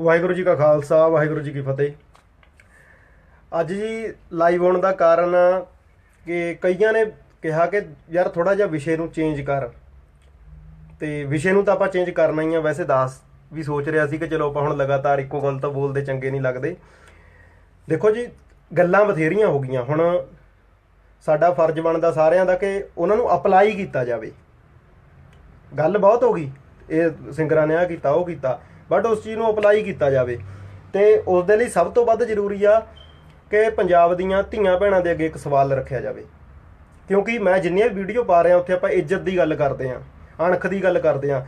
ਵਾਹਿਗੁਰੂ ਜੀ ਕਾ ਖਾਲਸਾ, ਵਾਹਿਗੁਰੂ ਜੀ ਕੀ ਫਤਿਹ। ਅੱਜ ਜੀ ਲਾਈਵ ਹੋਣ ਦਾ ਕਾਰਨ ਕਿ ਕਈਆਂ ਨੇ ਕਿਹਾ ਕਿ ਯਾਰ ਥੋੜਾ ਜਿਹਾ ਵਿਸ਼ੇ ਨੂੰ ਚੇਂਜ ਕਰ। ਤੇ ਵਿਸ਼ੇ ਨੂੰ ਤਾਂ ਆਪਾਂ ਚੇਂਜ ਕਰਨਾ ਹੀ ਆ। ਵੈਸੇ ਦਾਸ ਵੀ ਸੋਚ ਰਿਹਾ ਸੀ ਕਿ ਚਲੋ ਆਪਾਂ ਹੁਣ ਲਗਾਤਾਰ ਇੱਕੋ ਗੱਲ ਤਾਂ ਬੋਲਦੇ ਚੰਗੇ ਨਹੀਂ ਲੱਗਦੇ। ਦੇਖੋ ਜੀ, ਗੱਲਾਂ ਬਥੇਰੀਆਂ ਹੋ ਗਈਆਂ। ਹੁਣ ਸਾਡਾ ਫਰਜ਼ ਬਣਦਾ ਸਾਰਿਆਂ ਦਾ ਕਿ ਉਹਨਾਂ ਨੂੰ ਅਪਲਾਈ ਕੀਤਾ ਜਾਵੇ। ਗੱਲ ਬਹੁਤ ਹੋ ਗਈ। ਇਹ ਸਿੰਗਰਾਂ ਨੇ ਆ ਕੀਤਾ, ਉਹ ਕੀਤਾ। ਬਟ ਉਸ ਚੀਜ਼ ਨੂੰ ਅਪਲਾਈ ਕੀਤਾ ਜਾਵੇ। ਤੇ ਉਸ ਦੇ ਲਈ ਸਭ ਤੋਂ ਵੱਧ ਜ਼ਰੂਰੀ ਆ ਕਿ ਪੰਜਾਬ ਦੀਆਂ ਧੀਆਂ ਭੈਣਾਂ ਦੇ ਅੱਗੇ ਇੱਕ ਸਵਾਲ ਰੱਖਿਆ ਜਾਵੇ। ਕਿਉਂਕਿ ਮੈਂ ਜਿੰਨੀਆਂ ਵੀ ਵੀਡੀਓ ਪਾ ਰਿਹਾ ਉੱਥੇ ਆਪਾਂ ਇੱਜ਼ਤ ਦੀ ਗੱਲ ਕਰਦੇ ਆਂ ਅਣਖ ਦੀ ਗੱਲ ਕਰਦੇ ਆਂ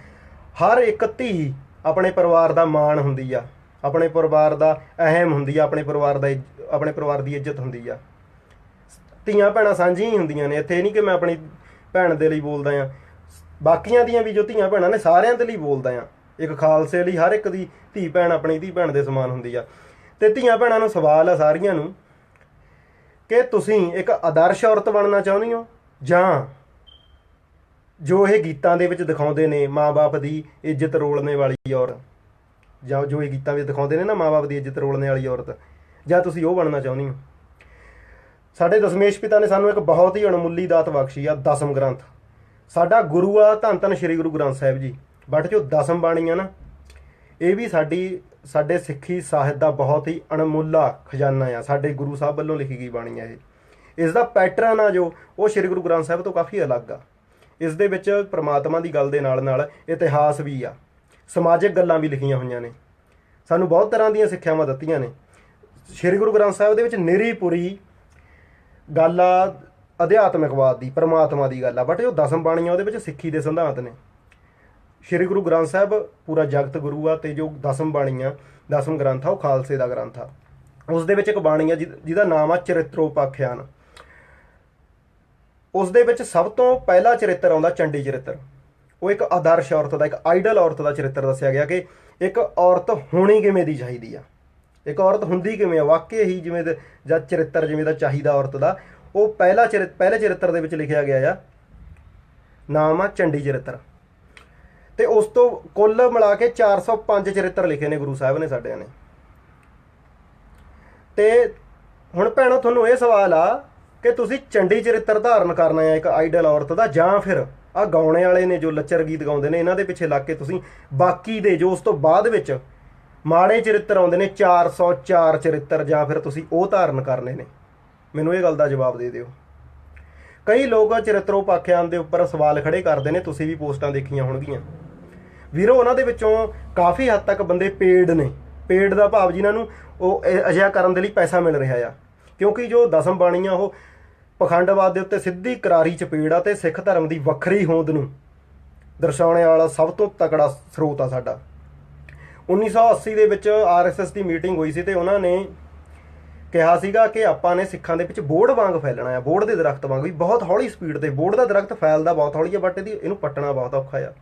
ਹਰ ਇੱਕ ਧੀ ਆਪਣੇ ਪਰਿਵਾਰ ਦਾ ਮਾਣ ਹੁੰਦੀ ਆ, ਆਪਣੇ ਪਰਿਵਾਰ ਦਾ ਅਹਿਮ ਹੁੰਦੀ ਆ, ਆਪਣੇ ਪਰਿਵਾਰ ਦਾ ਇੱਜ- ਆਪਣੇ ਪਰਿਵਾਰ ਦੀ ਇੱਜ਼ਤ ਹੁੰਦੀ ਆ। ਧੀਆਂ ਭੈਣਾਂ ਸਾਂਝੀਆਂ ਹੀ ਹੁੰਦੀਆਂ ਨੇ, ਇੱਥੇ ਨਹੀਂ ਕਿ ਮੈਂ ਆਪਣੀ ਭੈਣ ਦੇ ਲਈ ਬੋਲਦਾ ਆ ਬਾਕੀਆਂ ਦੀਆਂ ਵੀ ਜੋ ਧੀਆਂ ਭੈਣਾਂ ਨੇ ਸਾਰਿਆਂ ਦੇ ਲਈ ਬੋਲਦਾ ਆ ਇੱਕ ਖਾਲਸੇ ਲਈ ਹਰ ਇੱਕ ਦੀ ਧੀ ਭੈਣ ਆਪਣੀ ਧੀ ਭੈਣ ਦੇ ਸਮਾਨ ਹੁੰਦੀ ਆ। ਤੇ ਧੀਆਂ ਭੈਣਾਂ ਨੂੰ ਸਵਾਲ ਆ ਸਾਰੀਆਂ ਨੂੰ ਕਿ ਤੁਸੀਂ ਇੱਕ ਆਦਰਸ਼ ਔਰਤ ਬਣਨਾ ਚਾਹੁੰਦੇ ਹੋ? ਜਾਂ ਜੋ ਇਹ ਗੀਤਾਂ ਦੇ ਵਿੱਚ ਦਿਖਾਉਂਦੇ ਨੇ ਮਾਪੇ ਦੀ ਇੱਜ਼ਤ ਰੋਲਣੇ ਵਾਲੀ ਔਰਤ, ਜਾਂ ਜੋ ਇਹ ਗੀਤਾਂ ਵਿੱਚ ਦਿਖਾਉਂਦੇ ਨੇ ਨਾ ਮਾਪੇ ਦੀ ਇੱਜ਼ਤ ਰੋਲਣੇ ਵਾਲੀ ਔਰਤ, ਜਾਂ ਤੁਸੀਂ ਉਹ ਬਣਨਾ ਚਾਹੁੰਦੇ ਹੋ? ਸਾਡੇ ਦਸਮੇਸ਼ ਪਿਤਾ ਨੇ ਸਾਨੂੰ ਇੱਕ ਬਹੁਤ ਹੀ ਅਣਮੁੱਲੀ ਦਾਤ ਬਖਸ਼ੀ ਆ ਦਸਮ ਗ੍ਰੰਥ। ਸਾਡਾ ਗੁਰੂ ਆ ਧੰਨ ਧੰਨ ਸ੍ਰੀ ਗੁਰੂ ਗ੍ਰੰਥ ਸਾਹਿਬ ਜੀ। ਬਟ ਜੋ ਦਸਮ ਬਾਣੀ ਆ ਨਾ, ਇਹ ਵੀ ਸਾਡੀ, ਸਾਡੇ ਸਿੱਖੀ ਸਾਹਿਤ ਦਾ ਬਹੁਤ ਹੀ ਅਣਮੁੱਲਾ ਖਜ਼ਾਨਾ ਆ। ਸਾਡੇ ਗੁਰੂ ਸਾਹਿਬ ਵੱਲੋਂ ਲਿਖੀ ਗਈ ਬਾਣੀ ਆ ਇਹ। ਇਸ ਦਾ ਪੈਟਰਨ ਆ ਜੋ, ਉਹ ਸ੍ਰੀ ਗੁਰੂ ਗ੍ਰੰਥ ਸਾਹਿਬ ਤੋਂ ਕਾਫੀ ਅਲੱਗ ਆ। ਇਸ ਦੇ ਵਿੱਚ ਪ੍ਰਮਾਤਮਾ ਦੀ ਗੱਲ ਦੇ ਨਾਲ ਨਾਲ ਇਤਿਹਾਸ ਵੀ ਆ। ਸਮਾਜਿਕ ਗੱਲਾਂ ਵੀ ਲਿਖੀਆਂ ਹੋਈਆਂ ਨੇ। ਸਾਨੂੰ ਬਹੁਤ ਤਰ੍ਹਾਂ ਦੀਆਂ ਸਿੱਖਿਆਵਾਂ ਦਿੱਤੀਆਂ ਨੇ। ਸ੍ਰੀ ਗੁਰੂ ਗ੍ਰੰਥ ਸਾਹਿਬ ਦੇ ਵਿੱਚ ਨਿਰੀ ਪੁਰੀ ਗੱਲ ਆ ਅਧਿਆਤਮਿਕਵਾਦ ਦੀ, ਪਰਮਾਤਮਾ ਦੀ ਗੱਲ ਆ। ਬਟ ਜੋ ਦਸਮ ਬਾਣੀ ਆ ਉਹਦੇ ਵਿੱਚ ਸਿੱਖੀ ਦੇ ਸਿਧਾਂਤ ਨੇ। ਸ਼੍ਰੀ ਗੁਰੂ ਗ੍ਰੰਥ ਸਾਹਿਬ ਪੂਰਾ ਜਗਤ ਗੁਰੂ ਆ ਤੇ ਜੋ ਦਸਮ ਬਾਣੀ ਆ ਦਸਮ ਗ੍ਰੰਥ ਆ, ਉਹ ਖਾਲਸੇ ਦਾ ਗ੍ਰੰਥ ਆ। ਉਸ ਦੇ ਵਿੱਚ ਇੱਕ ਬਾਣੀ ਆ ਜਿਹ- ਜਿਹਦਾ ਨਾਮ ਆ ਚਰਿਤਰੋਪਾਖਿਆਨ। ਉਸ ਦੇ ਵਿੱਚ ਸਭ ਤੋਂ ਪਹਿਲਾ ਚਰਿੱਤਰ ਆਉਂਦਾ ਚੰਡੀ ਚਰਿੱਤਰ। ਉਹ ਇੱਕ ਆਦਰਸ਼ ਔਰਤ ਦਾ, ਇੱਕ ਆਈਡਲ ਔਰਤ ਦਾ ਚਰਿੱਤਰ ਦੱਸਿਆ ਗਿਆ ਕਿ ਇੱਕ ਔਰਤ ਹੋਣੀ ਕਿਵੇਂ ਦੀ ਚਾਹੀਦੀ ਆ? ਇੱਕ ਔਰਤ ਹੁੰਦੀ ਕਿਵੇਂ ਆ? ਵਾਕਈ ਹੀ ਜਿਵੇਂ ਦੇ ਜਾਂ ਚਰਿੱਤਰ ਜਿਵੇਂ ਦਾ ਚਾਹੀਦਾ ਔਰਤ ਦਾ, ਉਹ ਪਹਿਲਾ ਚਰਿੱਤ ਪਹਿਲੇ ਚਰਿੱਤਰ ਦੇ ਵਿੱਚ ਲਿਖਿਆ ਗਿਆ ਆ। ਨਾਮ ਆ ਚੰਡੀ ਚਰਿੱਤਰ। ਤੇ ਉਸ ਤੋਂ ਕੁੱਲ ਮਿਲਾ ਕੇ 405 ਚਰਿੱਤਰ ਲਿਖੇ ਨੇ ਗੁਰੂ ਸਾਹਿਬ ਨੇ ਸਾਡਿਆਂ ਨੇ। ਤੇ ਹੁਣ ਭੈਣੋ, ਤੁਹਾਨੂੰ ਇਹ ਸਵਾਲ ਆ ਕਿ ਤੁਸੀਂ ਚੰਡੀ ਚਰਿੱਤਰ ਧਾਰਨ ਕਰਨਾ ਹੈ ਇੱਕ ਆਈਡਲ ਔਰਤ ਦਾ, ਜਾਂ ਫਿਰ ਆ ਗਾਉਣੇ ਵਾਲੇ ਨੇ ਜੋ ਲੱਚਰ ਗੀਤ ਗਾਉਂਦੇ ਨੇ, ਇਹਨਾਂ ਦੇ ਪਿੱਛੇ ਲੱਗ ਕੇ ਤੁਸੀਂ ਬਾਕੀ ਦੇ ਜੋ ਉਸ ਤੋਂ ਬਾਅਦ ਵਿੱਚ ਮਾੜੇ ਚਰਿੱਤਰ ਆਉਂਦੇ ਨੇ 404 ਚਰਿੱਤਰ, ਜਾਂ ਫਿਰ ਤੁਸੀਂ ਉਹ ਧਾਰਨ ਕਰਨੇ ਨੇ। ਮੈਨੂੰ ਇਹ ਗੱਲ ਦਾ ਜਵਾਬ ਦੇ ਦਿਓ। ਕਈ ਲੋਕ ਚਰਿੱਤਰੋਪਾਖਿਆਨ ਦੇ ਉੱਪਰ ਸਵਾਲ ਖੜੇ ਕਰਦੇ ਨੇ, ਤੁਸੀਂ ਵੀ ਪੋਸਟਾਂ ਦੇਖੀਆਂ ਹੋਣਗੀਆਂ। ਵੀਰੋ, ਉਹਨਾਂ ਦੇ ਵਿੱਚੋਂ ਕਾਫੀ ਹੱਦ ਤੱਕ ਬੰਦੇ ਪੇਡ ਨੇ। ਪੇਡ ਦਾ ਭਾਵ ਜਿਨ੍ਹਾਂ ਨੂੰ ਉਹ ਅਜਿਹਾ ਕਰਨ ਦੇ ਲਈ ਪੈਸਾ ਮਿਲ ਰਿਹਾ ਆ। ਕਿਉਂਕਿ ਜੋ ਦਸਮ ਬਾਣੀਆਂ, ਉਹ ਪਖੰਡਵਾਦ ਦੇ ਉੱਤੇ ਸਿੱਧੀ ਕਰਾਰੀ ਚਪੇੜ ਆ ਤੇ ਸਿੱਖ ਧਰਮ ਦੀ ਵੱਖਰੀ ਹੋਂਦ ਨੂੰ ਦਰਸਾਉਣ ਵਾਲਾ ਸਭ ਤੋਂ ਤਕੜਾ ਸਰੋਤ ਆ ਸਾਡਾ। 1980 ਦੇ ਵਿੱਚ ਆਰਐਸਐਸ ਦੀ ਮੀਟਿੰਗ ਹੋਈ ਸੀ ਤੇ ਉਹਨਾਂ ਨੇ ਕਿਹਾ ਸੀਗਾ ਕਿ ਆਪਾਂ ਨੇ ਸਿੱਖਾਂ ਦੇ ਵਿੱਚ ਬੋਰਡ ਵਾਂਗ ਫੈਲਣਾ ਆ ਬੋਰਡ ਦੇ ਦਰਖਤ ਵਾਂਗ ਵੀ ਬਹੁਤ ਹੌਲੀ ਸਪੀਡ ਤੇ ਬੋਰਡ ਦਾ ਦਰਖਤ ਫੈਲਦਾ ਬਹੁਤ ਹੌਲੀ ਆ ਬਟ ਇਹਦੀ ਇਹਨੂੰ ਪੱਟਣਾ ਬਹੁਤ ਔਖਾ ਆ।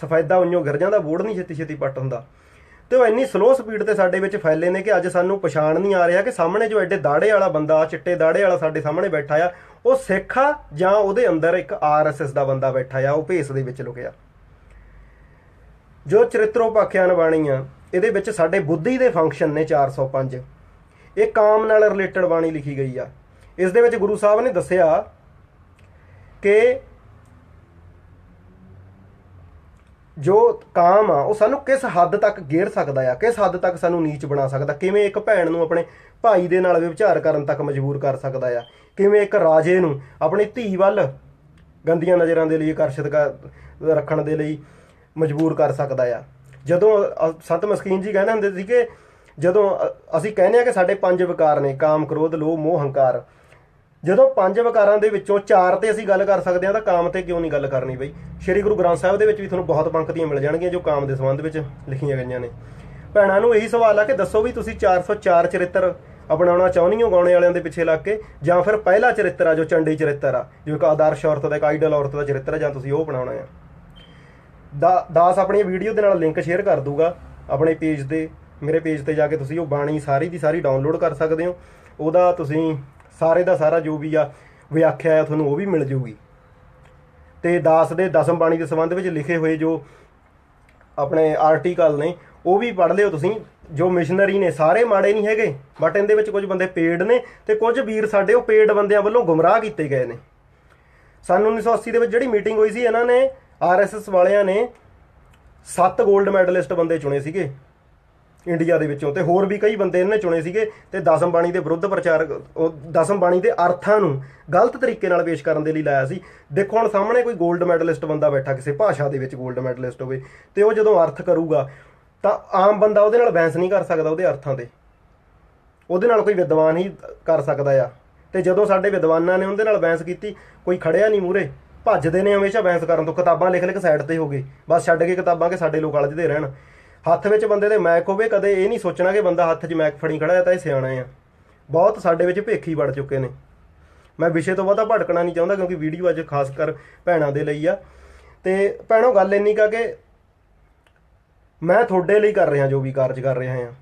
ਸਫੈਦਾ ਉਈਓ ਗਿਰ ਜਾਂਦਾ ਬੋਰਡ ਨਹੀਂ ਛੇਤੀ ਛੇਤੀ ਪੱਟ ਹੁੰਦਾ। ਤੇ ਉਹ ਇੰਨੀ ਸਲੋ ਸਪੀਡ ਤੇ ਸਾਡੇ ਵਿੱਚ ਫੈਲੇ ਨੇ ਕਿ ਅੱਜ ਸਾਨੂੰ ਪਛਾਣ ਨਹੀਂ ਆ ਰਿਹਾ ਕਿ ਸਾਹਮਣੇ ਜੋ ਐਡੇ ਦਾੜੇ ਵਾਲਾ ਬੰਦਾ, ਚਿੱਟੇ ਦਾੜੇ ਵਾਲਾ ਸਾਡੇ ਸਾਹਮਣੇ ਬੈਠਾ ਆ, ਉਹ ਸਿੱਖ ਆ ਜਾਂ ਉਹਦੇ ਅੰਦਰ ਇੱਕ ਆਰਐਸਐਸ ਦਾ ਬੰਦਾ ਬੈਠਾ ਆ, ਉਹ ਭੇਸ ਦੇ ਵਿੱਚ ਲੁਕਿਆ। ਜੋ ਚਰਿੱਤਰੋਪਾਖਿਆਨ ਬਾਣੀ ਆ ਇਹਦੇ ਵਿੱਚ ਸਾਡੇ ਬੁੱਧੀ ਦੇ ਫੰਕਸ਼ਨ ਨੇ 405 ਇਹ ਕਾਮ ਨਾਲ ਰਿਲੇਟਡ ਬਾਣੀ ਲਿਖੀ ਗਈ ਆ। ਇਸ ਦੇ ਵਿੱਚ ਗੁਰੂ ਸਾਹਿਬ ਨੇ ਦੱਸਿਆ ਕਿ ਜੋ ਕਾਮ ਆ, ਉਹ ਸਾਨੂੰ ਕਿਸ ਹੱਦ ਤੱਕ ਗੇਰ ਸਕਦਾ ਆ? ਕਿਸ ਹੱਦ ਤੱਕ ਸਾਨੂੰ ਨੀਚ ਬਣਾ ਸਕਦਾ? ਕਿਵੇਂ ਇੱਕ ਭੈਣ ਨੂੰ ਆਪਣੇ ਭਾਈ ਦੇ ਨਾਲ ਵਿਚਾਰ ਕਰਨ ਤੱਕ ਮਜਬੂਰ ਕਰ ਸਕਦਾ ਆ? ਕਿਵੇਂ ਇੱਕ ਰਾਜੇ ਨੂੰ ਆਪਣੀ ਧੀ ਵੱਲ ਗੰਦੀਆਂ ਨਜ਼ਰਾਂ ਦੇ ਲਈ, ਆਕਰਸ਼ਿਤ ਕਰ- ਰੱਖਣ ਦੇ ਲਈ ਮਜਬੂਰ ਕਰ ਸਕਦਾ ਆ? ਜਦੋਂ ਸੰਤ ਮਸਕੀਨ ਜੀ ਕਹਿੰਦੇ ਹੁੰਦੇ ਸੀ ਕਿ ਜਦੋਂ ਅਸੀਂ ਕਹਿੰਦੇ ਆ ਕਿ ਸਾਡੇ ਪੰਜ ਵਿਕਾਰ ਨੇ, ਕਾਮ, ਕ੍ਰੋਧ, ਲੋਭ, ਮੋਹ, ਹੰਕਾਰ ਜਦੋਂ ਪੰਜ ਵਿਕਾਰਾਂ ਦੇ ਵਿੱਚੋਂ ਚਾਰ ਤੇ ਅਸੀਂ ਗੱਲ ਕਰ ਸਕਦੇ ਹਾਂ, ਤਾਂ ਕਾਮ ਤੇ ਕਿਉਂ ਨਹੀਂ ਗੱਲ ਕਰਨੀ ਬਈ? ਸ਼੍ਰੀ ਗੁਰੂ ਗ੍ਰੰਥ ਸਾਹਿਬ ਦੇ ਵਿੱਚ ਵੀ ਤੁਹਾਨੂੰ ਬਹੁਤ ਪੰਕਤੀਆਂ ਮਿਲ ਜਾਣਗੀਆਂ ਜੋ ਕਾਮ ਦੇ ਸੰਬੰਧ ਵਿੱਚ ਲਿਖੀਆਂ ਗਈਆਂ ਨੇ। ਭੈਣਾਂ ਨੂੰ ਇਹੀ ਸਵਾਲ ਆ ਕਿ ਦੱਸੋ ਵੀ ਤੁਸੀਂ 404 ਚਰਿੱਤਰ ਅਪਣਾਉਣਾ ਚਾਹੁੰਦੀ ਹੋ ਗਾਉਣੇ ਵਾਲਿਆਂ ਦੇ ਪਿੱਛੇ ਲੱਗ ਕੇ, ਜਾਂ ਫਿਰ ਪਹਿਲਾ ਚਰਿੱਤਰ ਆ ਜੋ ਚੰਡੀ ਚਰਿੱਤਰ ਆ, ਜੋ ਇੱਕ ਆਦਰਸ਼ ਔਰਤ ਦਾ, ਇੱਕ ਆਈਡਲ ਔਰਤ ਦਾ ਚਰਿੱਤਰ ਆ, ਜਾਂ ਤੁਸੀਂ ਉਹ ਅਪਣਾਉਣਾ ਆ? ਦਾ- ਦਾਸ ਆਪਣੀ ਵੀਡੀਓ ਦੇ ਨਾਲ ਲਿੰਕ ਸ਼ੇਅਰ ਕਰ ਦੂਗਾ, ਆਪਣੇ ਪੇਜ ਤੇ, ਮੇਰੇ ਪੇਜ ਤੇ ਜਾ ਕੇ ਤੁਸੀਂ ਉਹ ਬਾਣੀ ਸਾਰੀ ਦੀ ਸਾਰੀ ਡਾਊਨਲੋਡ ਕਰ ਸਕਦੇ ਹੋ। ਉਹਦਾ ਤੁਸੀਂ ਸਾਰੇ ਦਾ ਸਾਰਾ ਜੋ ਵੀ ਆ ਵਿਆਖਿਆ ਆ, ਤੁਹਾਨੂੰ ਉਹ ਵੀ ਮਿਲ ਜੂਗੀ। ਤੇ ਦਾਸ ਦੇ ਦਸਮ ਬਾਣੀ ਦੇ ਸੰਬੰਧ ਵਿੱਚ ਲਿਖੇ ਹੋਏ ਜੋ ਆਪਣੇ ਆਰਟੀਕਲ ਨੇ, ਉਹ ਵੀ ਪੜ੍ਹ ਲਿਓ ਤੁਸੀਂ। ਜੋ ਮਿਸ਼ਨਰੀ ਨੇ, ਸਾਰੇ ਮਾੜੇ ਨਹੀਂ ਹੈਗੇ ਬਟ ਇਹਦੇ ਵਿੱਚ ਕੁਝ ਬੰਦੇ ਪੇਡ ਨੇ ਤੇ ਕੁਝ ਵੀਰ ਸਾਡੇ, ਉਹ ਪੇਡ ਬੰਦਿਆਂ ਵੱਲੋਂ ਗੁੰਮਰਾਹ ਕੀਤੇ ਗਏ ਨੇ। ਸਨ 1980 ਦੇ ਵਿੱਚ ਜਿਹੜੀ ਮੀਟਿੰਗ ਹੋਈ ਸੀ, ਇਹਨਾਂ ਨੇ ਆਰਐਸਐਸ ਵਾਲਿਆਂ ਨੇ 7 골ਡ ਮੈਡਲਿਸਟ ਬੰਦੇ ਚੁਣੇ ਸੀਗੇ। ਇੰਡੀਆ ਦੇ ਵਿੱਚੋਂ ਤੇ ਹੋਰ ਵੀ ਕਈ ਬੰਦੇ ਇਹਨੇ ਚੁਣੇ ਸੀਗੇ ਤੇ ਦਸਮ ਬਾਣੀ ਦੇ ਵਿਰੁੱਧ ਪ੍ਰਚਾਰ, ਉਹ ਦਸਮ ਬਾਣੀ ਦੇ ਅਰਥਾਂ ਨੂੰ ਗਲਤ ਤਰੀਕੇ ਨਾਲ ਪੇਸ਼ ਕਰਨ ਦੇ ਲਈ ਲਾਇਆ ਸੀ। ਦੇਖੋ, ਹੁਣ ਸਾਹਮਣੇ ਕੋਈ 골ਡ ਮੈਡਲਿਸਟ ਬੰਦਾ ਬੈਠਾ, ਕਿਸੇ ਭਾਸ਼ਾ ਦੇ ਵਿੱਚ 골ਡ ਮੈਡਲਿਸਟ ਹੋਵੇ, ਤੇ ਉਹ ਜਦੋਂ ਅਰਥ ਕਰੂਗਾ, ਤਾਂ ਆਮ ਬੰਦਾ ਉਹਦੇ ਨਾਲ ਬਹਿਸ ਨਹੀਂ ਕਰ ਸਕਦਾ ਉਹਦੇ ਅਰਥਾਂ ਤੇ। ਉਹਦੇ ਨਾਲ ਕੋਈ ਵਿਦਵਾਨ ਹੀ ਕਰ ਸਕਦਾ ਆ। ਤੇ ਜਦੋਂ ਸਾਡੇ ਵਿਦਵਾਨਾਂ ਨੇ ਉਹਦੇ ਨਾਲ ਬਹਿਸ ਕੀਤੀ, ਕੋਈ ਖੜਿਆ ਨਹੀਂ ਮੂਰੇ ਭੱਜਦੇ ਨੇ ਹਮੇਸ਼ਾ ਬਹਿਸ ਕਰਨ ਤੋਂ, ਕਿਤਾਬਾਂ ਲਿਖ ਲਿਖ ਸਾਈਡ ਤੇ ਹੋ ਗਏ। ਬਸ ਛੱਡ ਕੇ ਕਿਤਾਬਾਂ ਕਿ ਸਾਡੇ ਲੋਕ ਅਲਝਦੇ ਰਹਿਣ। ਹੱਥ ਵਿੱਚ ਬੰਦੇ ਦੇ ਮੈਕ ਹੋਵੇ, ਕਦੇ ਇਹ ਨਹੀਂ ਸੋਚਣਾ ਕਿ ਬੰਦਾ ਹੱਥ 'ਚ ਮੈਕ ਫੜੀ ਖੜਾ ਹੈ ਤਾਂ ਇਹ ਸਿਆਣਾ ਆ ਬਹੁਤ ਸਾਡੇ ਵਿੱਚ ਭੇਖੀ ਵੜ ਚੁੱਕੇ ਨੇ। ਮੈਂ ਵਿਸ਼ੇ ਤੋਂ ਬਹੁਤਾ ਭਟਕਣਾ ਨਹੀਂ ਚਾਹੁੰਦਾ ਕਿਉਂਕਿ ਵੀਡੀਓ ਅੱਜ ਖਾਸ ਕਰ ਭੈਣਾਂ ਦੇ ਲਈ ਆ। ਤੇ ਭੈਣੋ, ਗੱਲ ਇੰਨੀ ਕਾ ਕਿ ਮੈਂ ਤੁਹਾਡੇ ਲਈ ਕਰ ਰਿਹਾ, ਜੋ ਵੀ ਕਾਰਜ ਕਰ ਰਿਹਾ ਹਾਂ।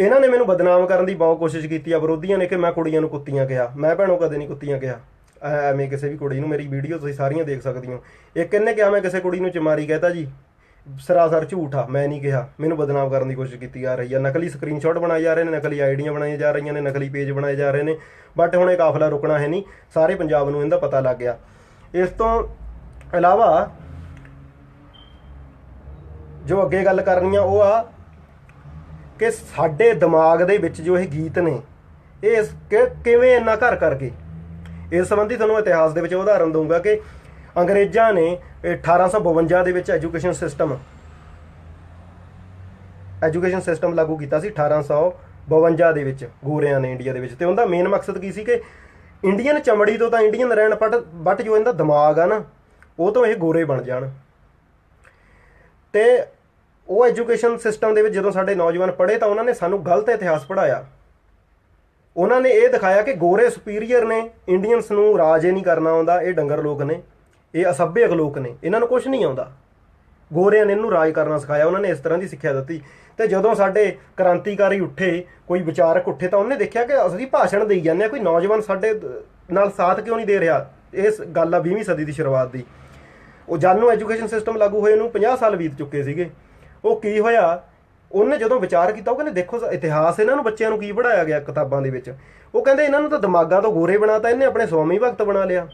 ਇਹਨਾਂ ਨੇ ਮੈਨੂੰ ਬਦਨਾਮ ਕਰਨ ਦੀ ਬਹੁਤ ਕੋਸ਼ਿਸ਼ ਕੀਤੀ ਆ। ਵਿਰੋਧੀਆਂ ਨੇ ਕਿ ਮੈਂ ਕੁੜੀਆਂ ਨੂੰ ਕੁੱਤੀਆਂ ਕਿਹਾ। ਮੈਂ ਭੈਣੋ, ਕਦੇ ਨਹੀਂ ਕੁੱਤੀਆਂ ਕਿਹਾ। ਐ- ਐਵੇਂ ਕਿਸੇ ਵੀ ਕੁੜੀ ਨੂੰ ਮੇਰੀ ਵੀਡੀਓ ਤੁਸੀਂ ਸਾਰੀਆਂ ਦੇਖ ਸਕਦੀ ਹੋ। ਇੱਕ ਇਹਨੇ ਕਿਹਾ, ਮੈਂ ਕਿਸੇ ਕੁੜੀ ਨੂੰ ਚਮਾਰੀ ਕਹਤਾ ਜੀ ਸਰਾਸਰ ਝੂਠ ਆ ਮੈਂ ਨਹੀਂ ਕਿਹਾ। ਮੈਨੂੰ ਬਦਨਾਮ ਕਰਨ ਦੀ ਕੋਸ਼ਿਸ਼ ਕੀਤੀ ਜਾ ਰਹੀ ਆ। ਨਕਲੀ ਸਕਰੀਨਸ਼ਾਟ ਬਣਾਏ ਜਾ ਰਹੇ ਨੇ, ਨਕਲੀ ਆਈਡੀਆਂ ਬਣਾਈਆਂ ਜਾ ਰਹੀਆਂ ਨੇ, ਨਕਲੀ ਪੇਜ ਬਣਾਏ ਜਾ ਰਹੇ ਨੇ। ਬਟ ਹੁਣ ਇਹ ਕਾਫਲਾ ਰੁਕਣਾ ਹੈ ਨਹੀਂ। ਸਾਰੇ ਪੰਜਾਬ ਨੂੰ ਇਹਦਾ ਪਤਾ ਲੱਗ ਗਿਆ। ਇਸ ਤੋਂ ਇਲਾਵਾ ਜੋ ਅੱਗੇ ਗੱਲ ਕਰਨੀ ਆ, ਉਹ ਆ ਕਿ ਸਾਡੇ ਦਿਮਾਗ ਦੇ ਵਿੱਚ ਜੋ ਇਹ ਗੀਤ ਨੇ, ਇਹ ਕਿਵੇਂ ਇੰਨਾ ਘਰ ਕਰਕੇ ਇਸ ਸੰਬੰਧੀ ਤੁਹਾਨੂੰ ਇਤਿਹਾਸ ਦੇ ਵਿੱਚ ਉਦਾਹਰਨ ਦਊਂਗਾ ਕਿ ਅੰਗਰੇਜ਼ਾਂ ਨੇ, ਇਹ 1852 ਦੇ ਵਿੱਚ ਐਜੂਕੇਸ਼ਨ ਸਿਸਟਮ ਐਜੂਕੇਸ਼ਨ ਸਿਸਟਮ ਲਾਗੂ ਕੀਤਾ ਸੀ 1852 ਦੇ ਵਿੱਚ, ਗੋਰਿਆਂ ਨੇ ਇੰਡੀਆ ਦੇ ਵਿੱਚ। ਤੇ ਉਹਦਾ ਮੇਨ ਮਕਸਦ ਕੀ ਸੀ ਕਿ ਇੰਡੀਅਨ ਚਮੜੀ ਤੋਂ ਤਾਂ ਇੰਡੀਅਨ ਰਹਿਣ ਬਟ ਬਟ ਜੋ ਇਹਦਾ ਦਿਮਾਗ ਆ ਨਾ, ਉਹ ਤੋਂ ਇਹ ਗੋਰੇ ਬਣ ਜਾਣ। ਤੇ ਉਹ ਐਜੂਕੇਸ਼ਨ ਸਿਸਟਮ ਦੇ ਵਿੱਚ ਜਦੋਂ ਸਾਡੇ ਨੌਜਵਾਨ ਪੜ੍ਹੇ ਤਾਂ ਉਹਨਾਂ ਨੇ ਸਾਨੂੰ ਗਲਤ ਇਤਿਹਾਸ ਪੜਾਇਆ ਉਹਨਾਂ ਨੇ ਇਹ ਦਿਖਾਇਆ ਕਿ ਗੋਰੇ ਸੁਪੀਰੀਅਰ ਨੇ ਇੰਡੀਅਨਸ ਨੂੰ ਰਾਜ ਇਹ ਨਹੀਂ ਕਰਨਾ ਆਉਂਦਾ, ਇਹ ਡੰਗਰ ਲੋਕ ਨੇ। ਇਹ ਅਸਭਿਅਕ ਲੋਕ ਨੇ। ਇਹਨਾਂ ਨੂੰ ਕੁਝ ਨਹੀਂ ਆਉਂਦਾ। ਗੋਰਿਆਂ ਨੇ ਇਹਨੂੰ ਰਾਜ ਕਰਨਾ ਸਿਖਾਇਆ, ਉਹਨਾਂ ਨੇ ਇਸ ਤਰ੍ਹਾਂ ਦੀ ਸਿੱਖਿਆ ਦਿੱਤੀ। ਤੇ ਜਦੋਂ ਸਾਡੇ ਕ੍ਰਾਂਤੀਕਾਰੀ ਉੱਠੇ, ਕੋਈ ਵਿਚਾਰਕ ਉੱਠੇ, ਤਾਂ ਉਹਨੇ ਦੇਖਿਆ ਕਿ ਅਸੀਂ ਭਾਸ਼ਣ ਦੇਈ ਜਾਂਦੇ ਆ ਕੋਈ ਨੌਜਵਾਨ ਸਾਡੇ ਨਾਲ ਸਾਥ ਕਿਉਂ ਨਹੀਂ ਦੇ ਰਿਹਾ ਇਸ ਗੱਲ ਆ 20ਵੀਂ ਸਦੀ ਦੀ ਸ਼ੁਰੂਆਤ ਦੀ। ਉਹ ਜਦ ਨੂੰ ਐਜੂਕੇਸ਼ਨ ਸਿਸਟਮ ਲਾਗੂ ਹੋਏ ਨੂੰ 50 ਸਾਲ ਬੀਤ ਚੁੱਕੇ ਸੀਗੇ। ਉਹ ਕੀ ਹੋਇਆ? ਉਹਨੇ ਜਦੋਂ ਵਿਚਾਰ ਕੀਤਾ, ਉਹ ਕਹਿੰਦੇ, ਦੇਖੋ ਇਤਿਹਾਸ ਇਹਨਾਂ ਨੂੰ ਬੱਚਿਆਂ ਨੂੰ ਕੀ ਪੜਾਇਆ ਗਿਆ ਕਿਤਾਬਾਂ ਦੇ ਵਿੱਚ? ਉਹ ਕਹਿੰਦੇ, ਇਹਨਾਂ ਨੂੰ ਤਾਂ ਦਿਮਾਗਾਂ ਤੋਂ ਗੋਰੇ ਬਣਾਤਾ, ਇਹਨੇ ਆਪਣੇ ਸਵਾਮੀ ਭਗਤ ਬਣਾ ਲਿਆ।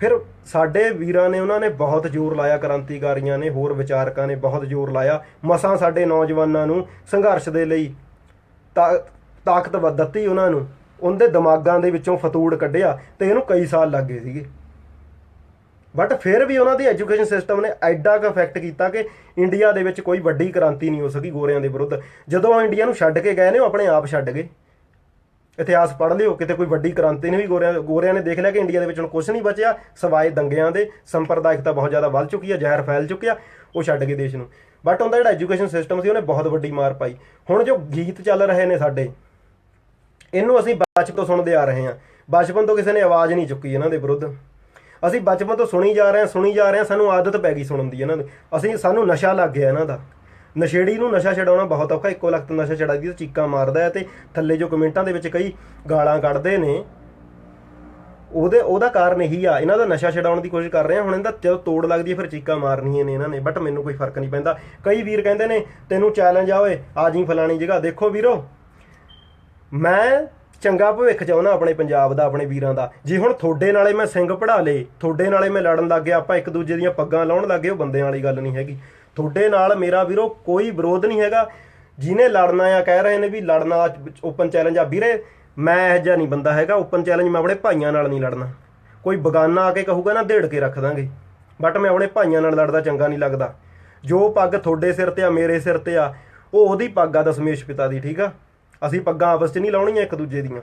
ਫਿਰ ਸਾਡੇ ਵੀਰਾਂ ਨੇ, ਉਹਨਾਂ ਨੇ ਬਹੁਤ ਜ਼ੋਰ ਲਾਇਆ, ਕ੍ਰਾਂਤੀਕਾਰੀਆਂ ਨੇ, ਹੋਰ ਵਿਚਾਰਕਾਂ ਨੇ ਬਹੁਤ ਜ਼ੋਰ ਲਾਇਆ। ਮਸਾਂ ਸਾਡੇ ਨੌਜਵਾਨਾਂ ਨੂੰ ਸੰਘਰਸ਼ ਦੇ ਲਈ ਤਾ- ਤਾਕਤ ਦਿੱਤੀ ਉਹਨਾਂ ਨੂੰ। ਉਹਦੇ ਦਿਮਾਗਾਂ ਦੇ ਵਿੱਚੋਂ ਫਤੂੜ ਕੱਢਿਆ ਤੇ ਇਹਨੂੰ ਕਈ ਸਾਲ ਲੱਗ ਗਏ ਸੀਗੇ। ਬਟ ਫਿਰ ਵੀ ਉਹਨਾਂ ਦੀ ਐਜੂਕੇਸ਼ਨ ਸਿਸਟਮ ਨੇ ਐਡਾ ਕੁ ਇਫੈਕਟ ਕੀਤਾ ਕਿ ਇੰਡੀਆ ਦੇ ਵਿੱਚ ਕੋਈ ਵੱਡੀ ਕ੍ਰਾਂਤੀ ਨਹੀਂ ਹੋ ਸਕੀ ਗੋਰਿਆਂ ਦੇ ਵਿਰੁੱਧ। ਜਦੋਂ ਉਹ ਇੰਡੀਆ ਨੂੰ ਛੱਡ ਕੇ ਗਏ ਨੇ, ਉਹ ਆਪਣੇ ਆਪ ਛੱਡ ਗਏ। ਇਤਿਹਾਸ ਪੜ੍ਹ ਲਿਓ, ਕਿਤੇ ਕੋਈ ਵੱਡੀ ਕ੍ਰਾਂਤੀ ਨਹੀਂ ਹੋਈ, ਗੋਰਿਆਂ ਗੋਰਿਆਂ ਨੇ ਦੇਖ ਲਿਆ ਕਿ ਇੰਡੀਆ ਦੇ ਵਿੱਚ ਹੁਣ ਕੁਝ ਨਹੀਂ ਬਚਿਆ, ਸਵਾਏ ਦੰਗਿਆਂ ਦੇ, ਸੰਪਰਦਾਇਕਤਾ ਬਹੁਤ ਜ਼ਿਆਦਾ ਵੱਧ ਚੁੱਕੀ ਹੈ ਜ਼ਹਿਰ ਫੈਲ ਚੁੱਕਿਆ, ਉਹ ਛੱਡ ਗਏ ਦੇਸ਼ ਨੂੰ। ਬਟ ਉਹਦਾ ਜਿਹੜਾ ਐਜੂਕੇਸ਼ਨ ਸਿਸਟਮ ਸੀ, ਉਹਨੇ ਬਹੁਤ ਵੱਡੀ ਮਾਰ ਪਾਈ। ਹੁਣ ਜੋ ਗੀਤ ਚੱਲ ਰਹੇ ਨੇ ਸਾਡੇ, ਇਹਨੂੰ ਅਸੀਂ ਬਚਪਨ ਤੋਂ ਸੁਣਦੇ ਆ ਰਹੇ ਹਾਂ। ਬਚਪਨ ਤੋਂ ਕਿਸੇ ਨੇ ਆਵਾਜ਼ ਨਹੀਂ ਚੁੱਕੀ ਇਹਨਾਂ ਦੇ ਵਿਰੁੱਧ। ਅਸੀਂ ਬਚਪਨ ਤੋਂ ਸੁਣੀ ਜਾ ਰਹੇ ਹਾਂ, ਸੁਣੀ ਜਾ ਰਹੇ ਹਾਂ, ਸਾਨੂੰ ਆਦਤ ਪੈ ਗਈ ਸੁਣਨ ਦੀ ਇਹਨਾਂ ਦੀ। ਅਸੀਂ, ਸਾਨੂੰ ਨਸ਼ਾ ਲੱਗ ਗਿਆ ਇਹਨਾਂ ਦਾ। ਨਸ਼ੇੜੀ ਨੂੰ ਨਸ਼ਾ ਛਡਾਉਣਾ ਬਹੁਤ ਔਖਾ, ਇੱਕੋ ਲਖਤ ਨਸ਼ਾ ਛਡਾਦੀ ਤਾਂ ਚੀਕਾਂ ਮਾਰਦਾ ਹੈ ਤੇ ਥੱਲੇ ਜੋ ਕਮੈਂਟਾਂ ਦੇ ਵਿੱਚ ਕਈ ਗਾਲਾਂ ਕੱਢਦੇ ਨੇ, ਉਹਦੇ, ਉਹਦਾ ਕਾਰਨ ਇਹੀ ਆ, ਇਹਨਾਂ ਦਾ ਨਸ਼ਾ ਛਡਾਉਣ ਦੀ ਕੋਸ਼ਿਸ਼ ਕਰ ਰਹੇ ਆ, ਹੁਣ ਇਹਦਾ ਜਦੋਂ ਤੋੜ ਲੱਗਦੀ ਹੈ, ਫਿਰ ਚੀਕਾਂ ਮਾਰਨੀਆਂ ਨੇ ਇਹਨਾਂ ਨੇ ਬਟ ਮੈਨੂੰ ਕੋਈ ਫ਼ਰਕ ਨਹੀਂ ਪੈਂਦਾ। ਕਈ ਵੀਰ ਕਹਿੰਦੇ ਨੇ, ਤੈਨੂੰ ਚੈਲੰਜ ਆ ਓਏ, ਆ ਜੀ ਫਲਾਣੀ ਜਗ੍ਹਾ, ਦੇਖੋ ਵੀਰੋ, ਮੈਂ ਚੰਗਾ ਭਵਿੱਖ ਚਾਹੁੰਦਾ ਆਪਣੇ ਪੰਜਾਬ ਦਾ, ਆਪਣੇ ਵੀਰਾਂ ਦਾ, ਜੇ ਹੁਣ ਤੁਹਾਡੇ ਨਾਲੇ ਮੈਂ ਸਿੰਘ ਪੜਾ ਲੇ, ਤੁਹਾਡੇ ਨਾਲੇ ਮੈਂ ਲੜਨ ਲੱਗ ਗਿਆ, ਆਪਾਂ ਇੱਕ ਦੂਜੇ ਦੀਆਂ ਪੱਗਾਂ ਲਾਉਣ ਲੱਗ ਗਏ, ਉਹ ਬੰਦਿਆਂ ਵਾਲੀ ਗੱਲ ਨਹੀਂ ਹੈਗੀ। ਤੁਹਾਡੇ ਨਾਲ ਮੇਰਾ ਵੀਰੋ ਕੋਈ ਵਿਰੋਧ ਨਹੀਂ ਹੈਗਾ। ਜਿਹਨੇ ਲੜਨਾ ਆ, ਕਹਿ ਰਹੇ ਨੇ ਵੀ ਲੜਨਾ ਓਪਨ ਚੈਲੰਜ ਆ। ਵੀਰੇ, ਮੈਂ ਇਹ ਜਿਹਾ ਨਹੀਂ ਬੰਦਾ ਹੈਗਾ। ਓਪਨ ਚੈਲੰਜ ਮੈਂ ਆਪਣੇ ਭਾਈਆਂ ਨਾਲ ਨਹੀਂ ਲੜਨਾ। ਕੋਈ ਬਗਾਨਾ ਆ ਕੇ ਕਹੂਗਾ ਨਾ ਢੇੜ ਕੇ ਰੱਖ ਦਾਂਗੇ। ਬਟ ਮੈਂ ਆਪਣੇ ਭਾਈਆਂ ਨਾਲ ਲੜਦਾ ਚੰਗਾ ਨਹੀਂ ਲੱਗਦਾ। ਜੋ ਪੱਗ ਤੁਹਾਡੇ ਸਿਰ ਤੇ ਆ, ਮੇਰੇ ਸਿਰ ਤੇ ਆ, ਉਹ ਉਹਦੀ ਪੱਗ ਆ ਦਸਮੇਸ਼ ਪਿਤਾ ਦੀ, ਠੀਕ ਆ? ਅਸੀਂ ਪੱਗਾਂ ਆਪਸ 'ਚ ਨਹੀਂ ਲਾਉਣੀਆਂ ਇੱਕ ਦੂਜੇ ਦੀਆਂ।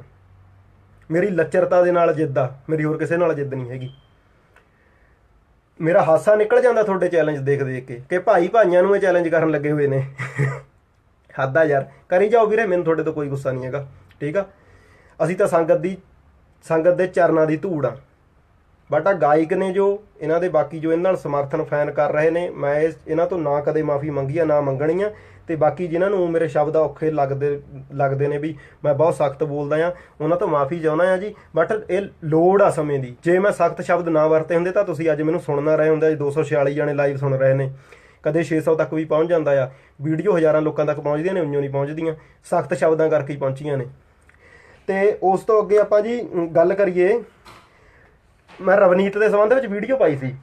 ਮੇਰੀ ਲੱਚਰਤਾ ਦੇ ਨਾਲ ਜਿੱਦ ਆ, ਮੇਰੀ ਹੋਰ ਕਿਸੇ ਨਾਲ ਜਿੱਦ ਨਹੀਂ ਹੈਗੀ। ਮੇਰਾ ਹਾਸਾ ਨਿਕਲ ਜਾਂਦਾ ਤੁਹਾਡੇ ਚੈਲੰਜ ਦੇਖ ਦੇਖ ਕੇ ਕਿ ਭਾਈ ਭਾਈਆਂ ਨੂੰ ਇਹ ਚੈਲੰਜ ਕਰਨ ਲੱਗੇ ਹੋਏ ਨੇ। ਹੱਦ ਆ ਯਾਰ, ਕਰੀ ਜਾਓ ਵੀਰੇ, ਮੈਨੂੰ ਤੁਹਾਡੇ ਤੋਂ ਕੋਈ ਗੁੱਸਾ ਨਹੀਂ ਹੈਗਾ, ਠੀਕ ਆ? ਅਸੀਂ ਤਾਂ ਸੰਗਤ ਦੀ, ਸੰਗਤ ਦੇ ਚਰਨਾਂ ਦੀ ਧੂੜ ਆ। ਬਟ ਆ ਗਾਇਕ ਨੇ ਜੋ ਇਹਨਾਂ ਦੇ ਬਾਕੀ ਜੋ ਇਹਨਾਂ ਨਾਲ ਸਮਰਥਨ ਫੈਨ ਕਰ ਰਹੇ ਨੇ, ਮੈਂ ਇਸ- ਇਹਨਾਂ ਤੋਂ ਨਾ ਕਦੇ ਮਾਫੀ ਮੰਗੀ ਆ ਨਾ ਮੰਗਣੀ ਆ ਤੇ ਬਾਕੀ ਜਿਨ੍ਹਾਂ ਨੂੰ ਮੇਰੇ ਸ਼ਬਦ ਔਖੇ ਲੱਗਦੇ ਲੱਗਦੇ ਨੇ ਵੀ ਮੈਂ ਬਹੁਤ ਸਖਤ ਬੋਲਦਾ ਆ ਉਹਨਾਂ ਤੋਂ ਮਾਫੀ ਚਾਹੁੰਦਾ ਆ ਜੀ। ਬਟ ਇਹ ਲੋੜ ਆ ਸਮੇਂ ਦੀ। ਜੇ ਮੈਂ ਸਖਤ ਸ਼ਬਦ ਨਾ ਵਰਤੇ ਹੁੰਦੇ ਤਾਂ ਤੁਸੀਂ ਅੱਜ ਮੈਨੂੰ ਸੁਣਨਾ ਰਹੇ ਹੁੰਦੇ, ਅੱਜ 246 ਜਣੇ ਲਾਈਵ ਸੁਣ ਰਹੇ ਨੇ। ਕਦੇ 600 ਤੱਕ ਵੀ ਪਹੁੰਚ ਜਾਂਦਾ ਆ। ਵੀਡੀਓ ਹਜ਼ਾਰਾਂ ਲੋਕਾਂ ਤੱਕ ਪਹੁੰਚਦੀਆਂ ਨੇ ਉਈਓ ਨਹੀਂ ਪਹੁੰਚਦੀਆਂ। ਸਖਤ ਸ਼ਬਦਾਂ ਕਰਕੇ ਹੀ ਪਹੁੰਚੀਆਂ ਨੇ। ਤੇ ਉਸ ਤੋਂ ਅੱਗੇ ਆਪਾਂ ਜੀ, ਗੱਲ ਕਰੀਏ ਮੈਂ ਰਵਨੀਤ ਦੇ ਸੰਬੰਧ ਵਿੱਚ ਵੀਡੀਓ ਪਾਈ ਸੀ।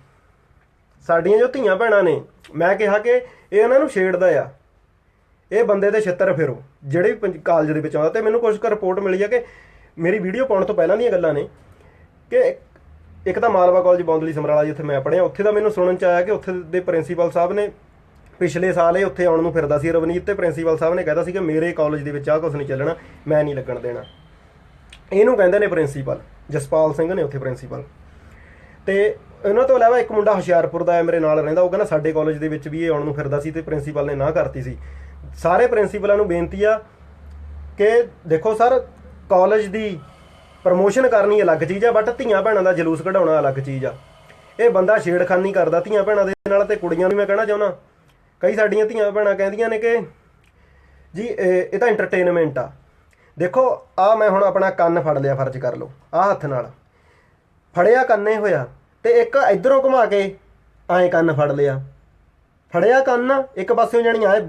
ਸਾਡੀਆਂ ਜੋ ਧੀਆਂ ਭੈਣਾਂ ਨੇ, ਮੈਂ ਕਿਹਾ ਕਿ ਇਹ ਇਹਨਾਂ ਨੂੰ ਛੇੜਦਾ ਆ। ਇਹ ਬੰਦੇ ਦੇ ਛਿੱਤਰ ਫਿਰੋ। ਜਿਹੜੇ ਵੀ ਕਾਲਜ ਦੇ ਵਿੱਚ ਆਉਂਦਾ ਤੇ ਮੈਨੂੰ ਕੁਝ ਕੁ ਰਿਪੋਰਟ ਮਿਲੀ ਆ ਕਿ ਮੇਰੀ ਵੀਡੀਓ ਪਾਉਣ ਤੋਂ ਪਹਿਲਾਂ ਦੀਆਂ ਗੱਲਾਂ ਨੇ ਕਿ ਇੱਕ- ਤਾਂ ਮਾਲਵਾ ਕਾਲਜ ਬੌਂਦਲੀ ਸਮਰਾਲਾ ਜਿੱਥੇ ਮੈਂ ਪੜ੍ਹਿਆ, ਉੱਥੇ ਦਾ ਮੈਨੂੰ ਸੁਣਨ ਚ ਆਇਆ ਕਿ ਉੱਥੇ ਦੇ ਪ੍ਰਿੰਸੀਪਲ ਸਾਹਿਬ ਨੇ ਪਿਛਲੇ ਸਾਲ ਇਹ ਉੱਥੇ ਆਉਣ ਨੂੰ ਫਿਰਦਾ ਸੀ। ਰਵਨੀਤ ਤੇ ਪ੍ਰਿੰਸੀਪਲ ਸਾਹਿਬ ਨੇ ਕਹਿਦਾ ਸੀ ਕਿ ਮੇਰੇ ਕਾਲਜ ਦੇ ਵਿੱਚ ਆਹ ਕੁਝ ਨਹੀਂ ਚੱਲਣਾ, ਮੈਂ ਨਹੀਂ ਲੱਗਣ ਦੇਣਾ। ਇਹਨੂੰ ਕਹਿੰਦੇ ਨੇ ਪ੍ਰਿੰਸੀਪਲ ਜਸਪਾਲ ਸਿੰਘ ਨੇ ਉੱਥੇ ਪ੍ਰਿੰਸੀਪਲ ਤੇ ਇਹਨਾਂ ਤੋਂ ਇਲਾਵਾ ਇੱਕ ਮੁੰਡਾ ਹੁਸ਼ਿਆਰਪੁਰ ਦਾ ਹੈ, ਮੇਰੇ ਨਾਲ ਰਹਿੰਦਾ, ਉਹ ਕਹਿੰਦਾ ਸਾਡੇ ਕਾਲਜ ਦੇ ਵਿੱਚ ਵੀ ਇਹ ਆਉਣ ਨੂੰ ਫਿਰਦਾ ਸੀ ਤੇ ਪ੍ਰਿੰਸੀਪਲ ਨੇ ਨਾ ਕਰਤੀ ਸੀ। ਸਾਰੇ ਪ੍ਰਿੰਸੀਪਲਾਂ ਨੂੰ ਬੇਨਤੀ ਆ ਕਿ ਦੇਖੋ ਸਰ ਕਾਲਜ ਦੀ ਪ੍ਰਮੋਸ਼ਨ ਕਰਨੀ ਅਲੱਗ ਚੀਜ਼ ਆ ਬਟ ਧੀਆਂ ਭੈਣਾਂ ਦਾ ਜਲੂਸ ਕਢਾਉਣਾ ਅਲੱਗ ਚੀਜ਼ ਆ। ਇਹ ਬੰਦਾ ਛੇੜਖਾਨੀ ਕਰਦਾ ਧੀਆਂ ਭੈਣਾਂ ਦੇ ਨਾਲ ਤੇ ਕੁੜੀਆਂ ਨੂੰ ਮੈਂ ਕਹਿਣਾ ਚਾਹੁੰਦਾ, ਕਈ ਸਾਡੀਆਂ ਧੀਆਂ ਭੈਣਾਂ ਕਹਿੰਦੀਆਂ ਨੇ ਕਿ ਜੀ, ਇਹ ਇਹ ਤਾਂ ਐਂਟਰਟੇਨਮੈਂਟ ਆ। ਦੇਖੋ ਆ ਮੈਂ ਹੁਣ ਆਪਣਾ ਕੰਨ ਫੜ ਲਿਆ, ਫਰਜ਼ ਕਰ ਲਓ ਆ ਹੱਥ ਨਾਲ। ਫੜਿਆ, ਕੰਨੇ ਹੋਇਆ। ਤੇ ਇੱਕ ਇਧਰੋਂ ਘੁਮਾ ਕੇ ਐਂ ਕੰਨ ਫੜ ਲਿਆ। ਫੜਿਆ ਕੰਨ, ਇੱਕ ਪਾਸਿਓਂ ਜਾਣੀ ਐ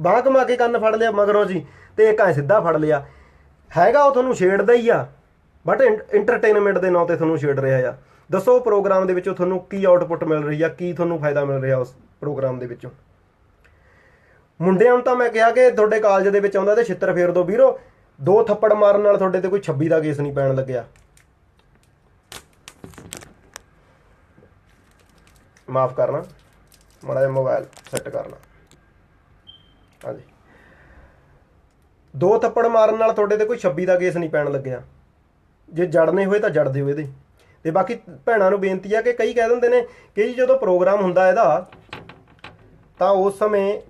ਬਾਹ ਘੁਮਾ ਕੇ ਕੰਨ ਫੜ ਲਿਆ ਮਗਰੋਂ ਜੀ ਤੇ ਇੱਕ ਐਂ ਸਿੱਧਾ ਫੜ ਲਿਆ। ਹੈਗਾ ਉਹ ਤੁਹਾਨੂੰ ਛੇੜਦਾ ਹੀ ਆ ਬਟ ਐਂਟਰਟੇਨਮੈਂਟ ਦੇ ਨਾਂ ਤੇ ਤੁਹਾਨੂੰ ਛੇੜ ਰਿਹਾ ਆ। ਦੱਸੋ ਪ੍ਰੋਗਰਾਮ ਦੇ ਵਿੱਚੋਂ ਤੁਹਾਨੂੰ ਕੀ ਆਊਟਪੁੱਟ ਮਿਲ ਰਹੀ ਆ, ਕੀ ਤੁਹਾਨੂੰ ਫਾਇਦਾ ਮਿਲ ਰਿਹਾ ਉਸ ਪ੍ਰੋਗਰਾਮ ਦੇ ਵਿੱਚੋਂ? ਮੁੰਡਿਆਂ ਨੂੰ ਤਾਂ ਮੈਂ ਕਿਹਾ ਕਿ ਤੁਹਾਡੇ ਕਾਲਜ ਦੇ ਵਿੱਚ ਆਉਂਦਾ ਤੇ ਛਿੱਤਰ ਫੇਰ ਦੋ ਵੀਰੋ, ਦੋ ਥੱਪੜ ਮਾਰਨ ਨਾਲ ਤੁਹਾਡੇ ਤੇ ਕੋਈ 26 ਦਾ ਕੇਸ ਨਹੀਂ ਪੈਣ ਲੱਗਿਆ। ਮਾਫ ਕਰਨਾ। ਮਾੜਾ ਜਿਹਾ ਮੋਬਾਈਲ ਸੈੱਟ ਕਰਨਾ। ਹਾਂਜੀ। ਦੋ ਥੱਪੜ ਮਾਰਨ ਨਾਲ ਤੁਹਾਡੇ ਤੇ ਕੋਈ 26 ਦਾ ਕੇਸ ਨਹੀਂ ਪੈਣ ਲੱਗਿਆ। ਜੇ ਜੜਨੇ ਹੋਏ ਤਾਂ ਜੜ ਦਿਓ ਇਹਦੇ ਤੇ ਬਾਕੀ ਭੈਣਾਂ ਨੂੰ ਬੇਨਤੀ ਆ ਕਿ ਕਈ ਕਹਿ ਦਿੰਦੇ ਨੇ ਕਿ ਜੀ ਜਦੋਂ ਪ੍ਰੋਗਰਾਮ ਹੁੰਦਾ ਇਹਦਾ, ਤਾਂ ਉਸ ਸਮੇਂ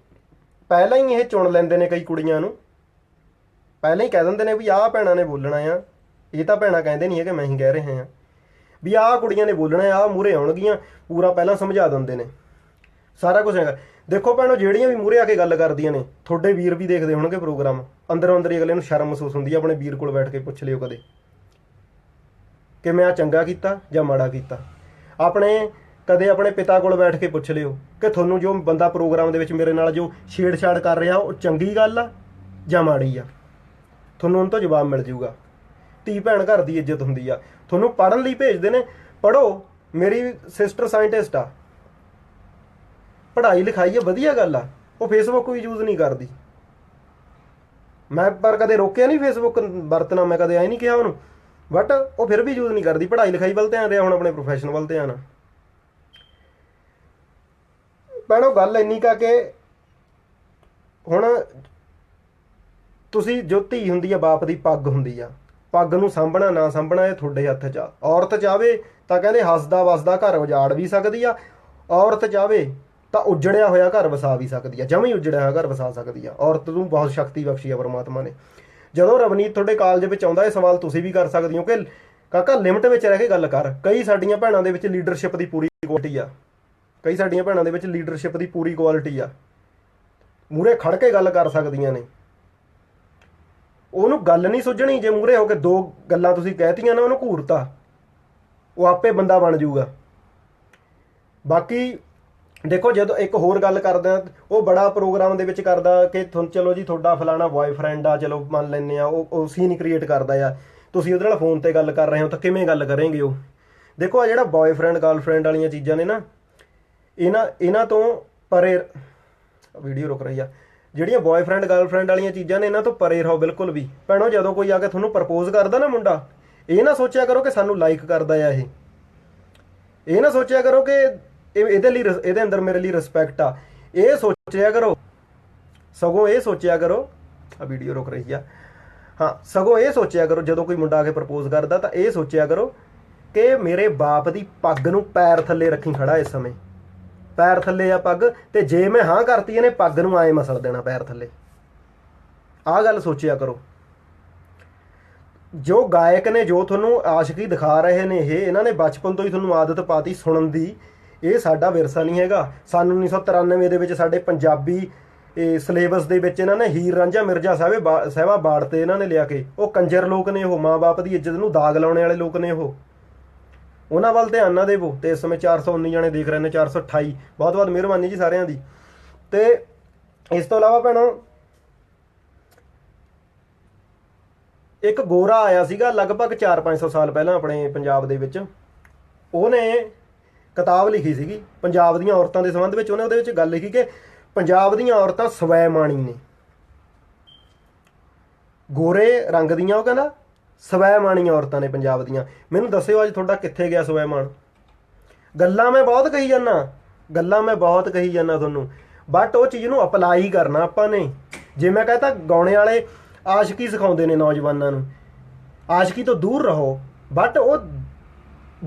ਪਹਿਲਾਂ ਹੀ ਇਹ ਚੁਣ ਲੈਂਦੇ ਨੇ ਕਈ ਕੁੜੀਆਂ ਨੂੰ। ਪਹਿਲਾਂ ਹੀ ਕਹਿ ਦਿੰਦੇ ਨੇ ਵੀ ਆਹ ਭੈਣਾਂ ਨੇ ਬੋਲਣਾ ਆ। ਇਹ ਤਾਂ ਭੈਣਾਂ ਕਹਿੰਦੇ ਨਹੀਂ ਹੈ ਕਿ ਮੈਂ ਹੀ ਕਹਿ ਰਿਹਾ ਹਾਂ ਵੀ ਆਹ ਕੁੜੀਆਂ ਨੇ ਬੋਲਣਾ ਆਹ ਮੂਰੇ ਆਉਣਗੀਆਂ, ਪੂਰਾ ਪਹਿਲਾਂ ਸਮਝਾ ਦਿੰਦੇ ਨੇ। ਸਾਰਾ ਕੁਝ ਹੈਗਾ। ਦੇਖੋ ਭੈਣੋ, ਜਿਹੜੀਆਂ ਵੀ ਮੂਰੇ ਆ ਕੇ ਗੱਲ ਕਰਦੀਆਂ ਨੇ, ਤੁਹਾਡੇ ਵੀਰ ਵੀ ਦੇਖਦੇ ਹੋਣਗੇ ਪ੍ਰੋਗਰਾਮ। ਅੰਦਰੋਂ ਅੰਦਰ ਹੀ ਅਗਲੇ ਨੂੰ ਸ਼ਰਮ ਮਹਿਸੂਸ ਹੁੰਦੀ ਆ, ਆਪਣੇ ਵੀਰ ਕੋਲ ਬੈਠ ਕੇ ਪੁੱਛ ਲਿਓ ਕਦੇ। ਕਿ ਮੈਂ ਆ ਚੰਗਾ ਕੀਤਾ ਜਾਂ ਮਾੜਾ ਕੀਤਾ? ਆਪਣੇ, ਕਦੇ ਆਪਣੇ ਪਿਤਾ ਕੋਲ ਬੈਠ ਕੇ ਪੁੱਛ ਲਿਓ ਕਿ ਤੁਹਾਨੂੰ ਜੋ ਬੰਦਾ ਪ੍ਰੋਗਰਾਮ ਦੇ ਵਿੱਚ ਮੇਰੇ ਨਾਲ ਜੋ ਛੇੜਛਾੜ ਕਰ ਰਿਹਾ, ਉਹ ਚੰਗੀ ਗੱਲ ਆ ਜਾਂ ਮਾੜੀ ਆ? ਤੁਹਾਨੂੰ ਉਹਨਾਂ ਤੋਂ ਜਵਾਬ ਮਿਲ ਜਾਊਗਾ। ਧੀ ਭੈਣ ਘਰ ਦੀ ਇੱਜ਼ਤ ਹੁੰਦੀ ਆ। ਤੁਹਾਨੂੰ ਪੜਨ ਲਈ ਭੇਜਦੇ ਨੇ ਪੜੋ ਮੇਰੀ ਸਿਸਟਰ ਸਾਇੰਟਿਸਟ ਆ। ਪੜ੍ਹਾਈ ਲਿਖਾਈ ਆ, ਵਧੀਆ ਗੱਲ ਆ, ਉਹ ਫੇਸਬੁੱਕ ਵੀ ਯੂਜ਼ ਨਹੀਂ ਕਰਦੀ। ਮੈਂ ਪਰ ਕਦੇ ਰੋਕਿਆ ਨਹੀਂ ਫੇਸਬੁੱਕ ਵਰਤਣਾ, ਮੈਂ ਕਦੇ ਐ ਨਹੀਂ ਕਿਹਾ ਉਹਨੂੰ। ਬਟ ਉਹ ਫਿਰ ਵੀ ਯੂਜ਼ ਨਹੀਂ ਕਰਦੀ, ਪੜ੍ਹਾਈ ਲਿਖਾਈ ਵੱਲ ਧਿਆਨ ਰਿਹਾ ਹੁਣ ਆਪਣੇ ਪ੍ਰੋਫੈਸ਼ਨ ਵੱਲ ਧਿਆਨ। ਆ ਭੈਣੋ, ਗੱਲ ਇੰਨੀ ਕਾ ਕਿ ਹੁਣ ਤੁਸੀਂ ਜੋ ਧੀ ਹੁੰਦੀ ਆ, ਬਾਪ ਦੀ ਪੱਗ ਹੁੰਦੀ ਆ ਪੱਗ ਨੂੰ ਸਾਂਭਣਾ, ਨਾ ਸਾਂਭਣਾ, ਇਹ ਤੁਹਾਡੇ ਹੱਥ 'ਚ ਆ। ਔਰਤ ਚਾਵੇ ਤਾਂ ਕਹਿੰਦੇ ਹੱਸਦਾ ਵਸਦਾ ਘਰ ਉਜਾੜ ਵੀ ਸਕਦੀ ਆ। ਔਰਤ ਚਾਵੇ ਤਾਂ ਉਜੜਿਆ ਹੋਇਆ ਘਰ ਵਸਾ ਵੀ ਸਕਦੀ ਆ। ਜਮੇ ਉਜੜਿਆ ਹੋਇਆ ਘਰ ਵਸਾ ਸਕਦੀ ਆ। ਔਰਤ ਨੂੰ ਬਹੁਤ ਸ਼ਕਤੀ ਬਖਸ਼ੀ ਆ ਪਰਮਾਤਮਾ ਨੇ। ਜਦੋਂ ਰਵਨੀਤ ਤੁਹਾਡੇ ਕਾਲਜ ਵਿੱਚ ਆਉਂਦਾ, ਇਹ ਸਵਾਲ ਤੁਸੀਂ ਵੀ ਕਰ ਸਕਦੇ ਹੋ ਕਿ ਕਾਕਾ ਲਿਮਟ ਵਿੱਚ ਰਹਿ ਕੇ ਗੱਲ ਕਰ। ਕਈ ਸਾਡੀਆਂ ਭੈਣਾਂ ਦੇ ਵਿੱਚ ਲੀਡਰਸ਼ਿਪ ਦੀ ਪੂਰੀ ਕੁਆਲਿਟੀ ਆ। ਕਈ ਸਾਡੀਆਂ ਭੈਣਾਂ ਦੇ ਵਿੱਚ ਲੀਡਰਸ਼ਿਪ ਦੀ ਪੂਰੀ ਕੁਆਲਿਟੀ ਆ। ਮੂਰੇ ਖੜ ਕੇ ਗੱਲ ਕਰ ਸਕਦੀਆਂ ਨੇ। ਉਹਨੂੰ ਗੱਲ ਨਹੀਂ ਸੁਝਣੀ ਜੇ ਮੂਰੇ ਹੋ ਕੇ ਦੋ ਗੱਲਾਂ ਤੁਸੀਂ ਕਹਿਤੀਆਂ ਨਾ ਉਹਨੂੰ ਘੂਰਤਾ, ਉਹ ਆਪੇ ਬੰਦਾ ਬਣ ਜਾਊਗਾ। ਬਾਕੀ ਦੇਖੋ ਜਦੋਂ ਇੱਕ ਹੋਰ ਗੱਲ ਕਰਦਾ, ਉਹ ਬੜਾ ਪ੍ਰੋਗਰਾਮ ਦੇ ਵਿੱਚ ਕਰਦਾ ਕਿ ਤੁਹਾਨੂੰ ਚਲੋ ਜੀ ਤੁਹਾਡਾ ਫਲਾਣਾ ਬॉयਫ੍ਰੈਂਡ ਆ, ਚਲੋ ਮੰਨ ਲੈਨੇ ਆ, ਉਹ ਉਹ ਸੀਨ ਕ੍ਰੀਏਟ ਕਰਦਾ ਆ। ਤੁਸੀਂ ਉਹਦੇ ਨਾਲ ਫੋਨ ਤੇ ਗੱਲ ਕਰ ਰਹੇ ਹੋ ਤਾਂ ਕਿਵੇਂ ਗੱਲ ਕਰਨਗੇ ਉਹ? ਦੇਖੋ ਆ ਜਿਹੜਾ ਬॉयਫ੍ਰੈਂਡ ਗਰਲਫ੍ਰੈਂਡ ਵਾਲੀਆਂ ਚੀਜ਼ਾਂ ਨੇ ਨਾ, ਇਹਨਾਂ ਇਹਨਾਂ ਤੋਂ ਪਰੇ, ਵੀਡੀਓ ਰੁਕ ਰਹੀ ਆ। ਜਿਹੜੀਆਂ ਬॉयਫ੍ਰੈਂਡ ਗਰਲਫ੍ਰੈਂਡ ਵਾਲੀਆਂ ਚੀਜ਼ਾਂ ਨੇ ਇਹਨਾਂ ਤੋਂ ਪਰੇ ਰਹੋ ਬਿਲਕੁਲ ਵੀ। ਭੈਣੋ, ਜਦੋਂ ਕੋਈ ਆ ਕੇ ਤੁਹਾਨੂੰ ਪ੍ਰਪੋਜ਼ ਕਰਦਾ ਨਾ ਮੁੰਡਾ, ਇਹ ਨਾ ਸੋਚਿਆ ਕਰੋ ਕਿ ਸਾਨੂੰ ਲਾਈਕ ਕਰਦਾ ਆ ਇਹ। ਇਹ ਨਾ ਸੋਚਿਆ ਕਰੋ ਕਿ ਇਹਦੇ ਲਈ ਇਹਦੇ ਅੰਦਰ ਮੇਰੇ ਲਈ ਰਿਸਪੈਕਟ ਆ। ਇਹ ਸੋਚਿਆ ਕਰੋ, ਸਗੋਂ ਇਹ ਸੋਚਿਆ ਕਰੋ ਆ ਵੀਡੀਓ ਰੁਕ ਰਹੀ ਆ। ਹਾਂ, ਸਗੋਂ ਇਹ ਸੋਚਿਆ ਕਰੋ, ਜਦੋਂ ਕੋਈ ਮੁੰਡਾ ਆ ਕੇ ਪ੍ਰਪੋਜ਼ ਕਰਦਾ ਤਾਂ ਇਹ ਸੋਚਿਆ ਕਰੋ ਕਿ ਮੇਰੇ ਬਾਪ ਦੀ ਪੱਗ ਨੂੰ ਪੈਰ ਥੱਲੇ ਰੱਖੀ ਖੜਾ ਇਸ ਸਮੇਂ। ਪੈਰ ਥੱਲੇ ਆ ਪੱਗ, ਤੇ ਜੇ ਮੈਂ ਹਾਂ ਕਰਤੀ ਇਹਨੇ ਪੱਗ ਨੂੰ ਆਏ ਮਸਲ ਦੇਣਾ ਪੈਰ ਥੱਲੇ। ਆਹ ਗੱਲ ਸੋਚਿਆ ਕਰੋ। ਜੋ ਗਾਇਕ ਨੇ, ਜੋ ਤੁਹਾਨੂੰ ਆਸ਼ਿਕੀ ਦਿਖਾ ਰਹੇ ਨੇ ਇਹ, ਇਹਨਾਂ ਨੇ ਬਚਪਨ ਤੋਂ ਹੀ ਤੁਹਾਨੂੰ ਆਦਤ ਪਾਤੀ ਸੁਣਨ ਦੀ। ਇਹ ਸਾਡਾ ਵਿਰਸਾ ਨਹੀਂ ਹੈਗਾ। ਸਾਨੂੰ 1993 ਦੇ ਵਿੱਚ ਸਾਡੇ ਪੰਜਾਬੀ, ਇਹ ਸਿਲੇਬਸ ਦੇ ਵਿੱਚ ਇਹਨਾਂ ਨੇ ਹੀਰ ਰਾਂਝਾ ਮਿਰਜ਼ਾ ਸਾਹਿਬੇ ਬਾ- ਸਾਹਿਬਾ ਬਾੜ ਤੇ ਇਹਨਾਂ ਨੇ ਲਿਆ ਕੇ, ਉਹ ਕੰਜਰ ਲੋਕ ਨੇ ਉਹ, ਮਾਂ-ਬਾਪ ਦੀ ਇੱਜ਼ਤ ਨੂੰ ਦਾਗ ਲਾਉਣੇ ਵਾਲੇ ਲੋਕ ਨੇ ਉਹ। ਉਹਨਾਂ ਵੱਲ ਧਿਆਨ ਨਾ ਦੇਵੋ। ਤੇ ਇਸ ਸਮੇਂ 419 ਜਣੇ ਦੇਖ ਰਹੇ ਨੇ 428 ਬਹੁਤ ਬਹੁਤ ਮਿਹਰਬਾਨੀ ਜੀ ਸਾਰਿਆਂ ਦੀ। ਤੇ ਇਸ ਤੋਂ ਇਲਾਵਾ ਭੈਣੋ, ਇੱਕ ਗੋਰਾ ਆਇਆ ਸੀਗਾ ਲਗਭਗ 4-500 ਸਾਲ ਪਹਿਲਾਂ ਆਪਣੇ ਪੰਜਾਬ ਦੇ ਵਿੱਚ। ਉਹਨੇ ਕਿਤਾਬ ਲਿਖੀ ਸੀਗੀ, ਪੰਜਾਬ ਦੀਆਂ ਔਰਤਾਂ ਦੇ ਸੰਬੰਧ ਵਿੱਚ। ਉਹਨੇ ਉਹਦੇ ਵਿੱਚ ਗੱਲ ਲਿਖੀ ਕਿ ਪੰਜਾਬ ਦੀਆਂ ਔਰਤਾਂ ਸਵੈਮਾਣੀ ਨੇ। ਗੋਰੇ ਰੰਗ ਦੀਆਂ, ਉਹ ਕਹਿੰਦਾ। ਸਵੈਮਾਣੀਆਂ ਔਰਤਾਂ ਨੇ ਪੰਜਾਬ ਦੀਆਂ। ਮੈਨੂੰ ਦੱਸਿਓ ਅੱਜ ਤੁਹਾਡਾ ਕਿੱਥੇ ਗਿਆ ਸਵੈਮਾਨ ਗੱਲਾਂ ਮੈਂ ਬਹੁਤ ਕਹੀ ਜਾਂਦਾ। ਗੱਲਾਂ ਮੈਂ ਬਹੁਤ ਕਹੀ ਜਾਂਦਾ ਤੁਹਾਨੂੰ। ਬਟ ਉਹ ਚੀਜ਼ ਨੂੰ ਅਪਲਾਈ ਕਰਨਾ ਆਪਾਂ ਨੇ। ਜੇ ਮੈਂ ਕਹਤਾ, ਗਾਉਣੇ ਵਾਲੇ ਆਸ਼ਕੀ ਸਿਖਾਉਂਦੇ ਨੇ ਨੌਜਵਾਨਾਂ ਨੂੰ। ਆਸ਼ਕੀ ਤੋਂ ਦੂਰ ਰਹੋ। ਬਟ ਉਹ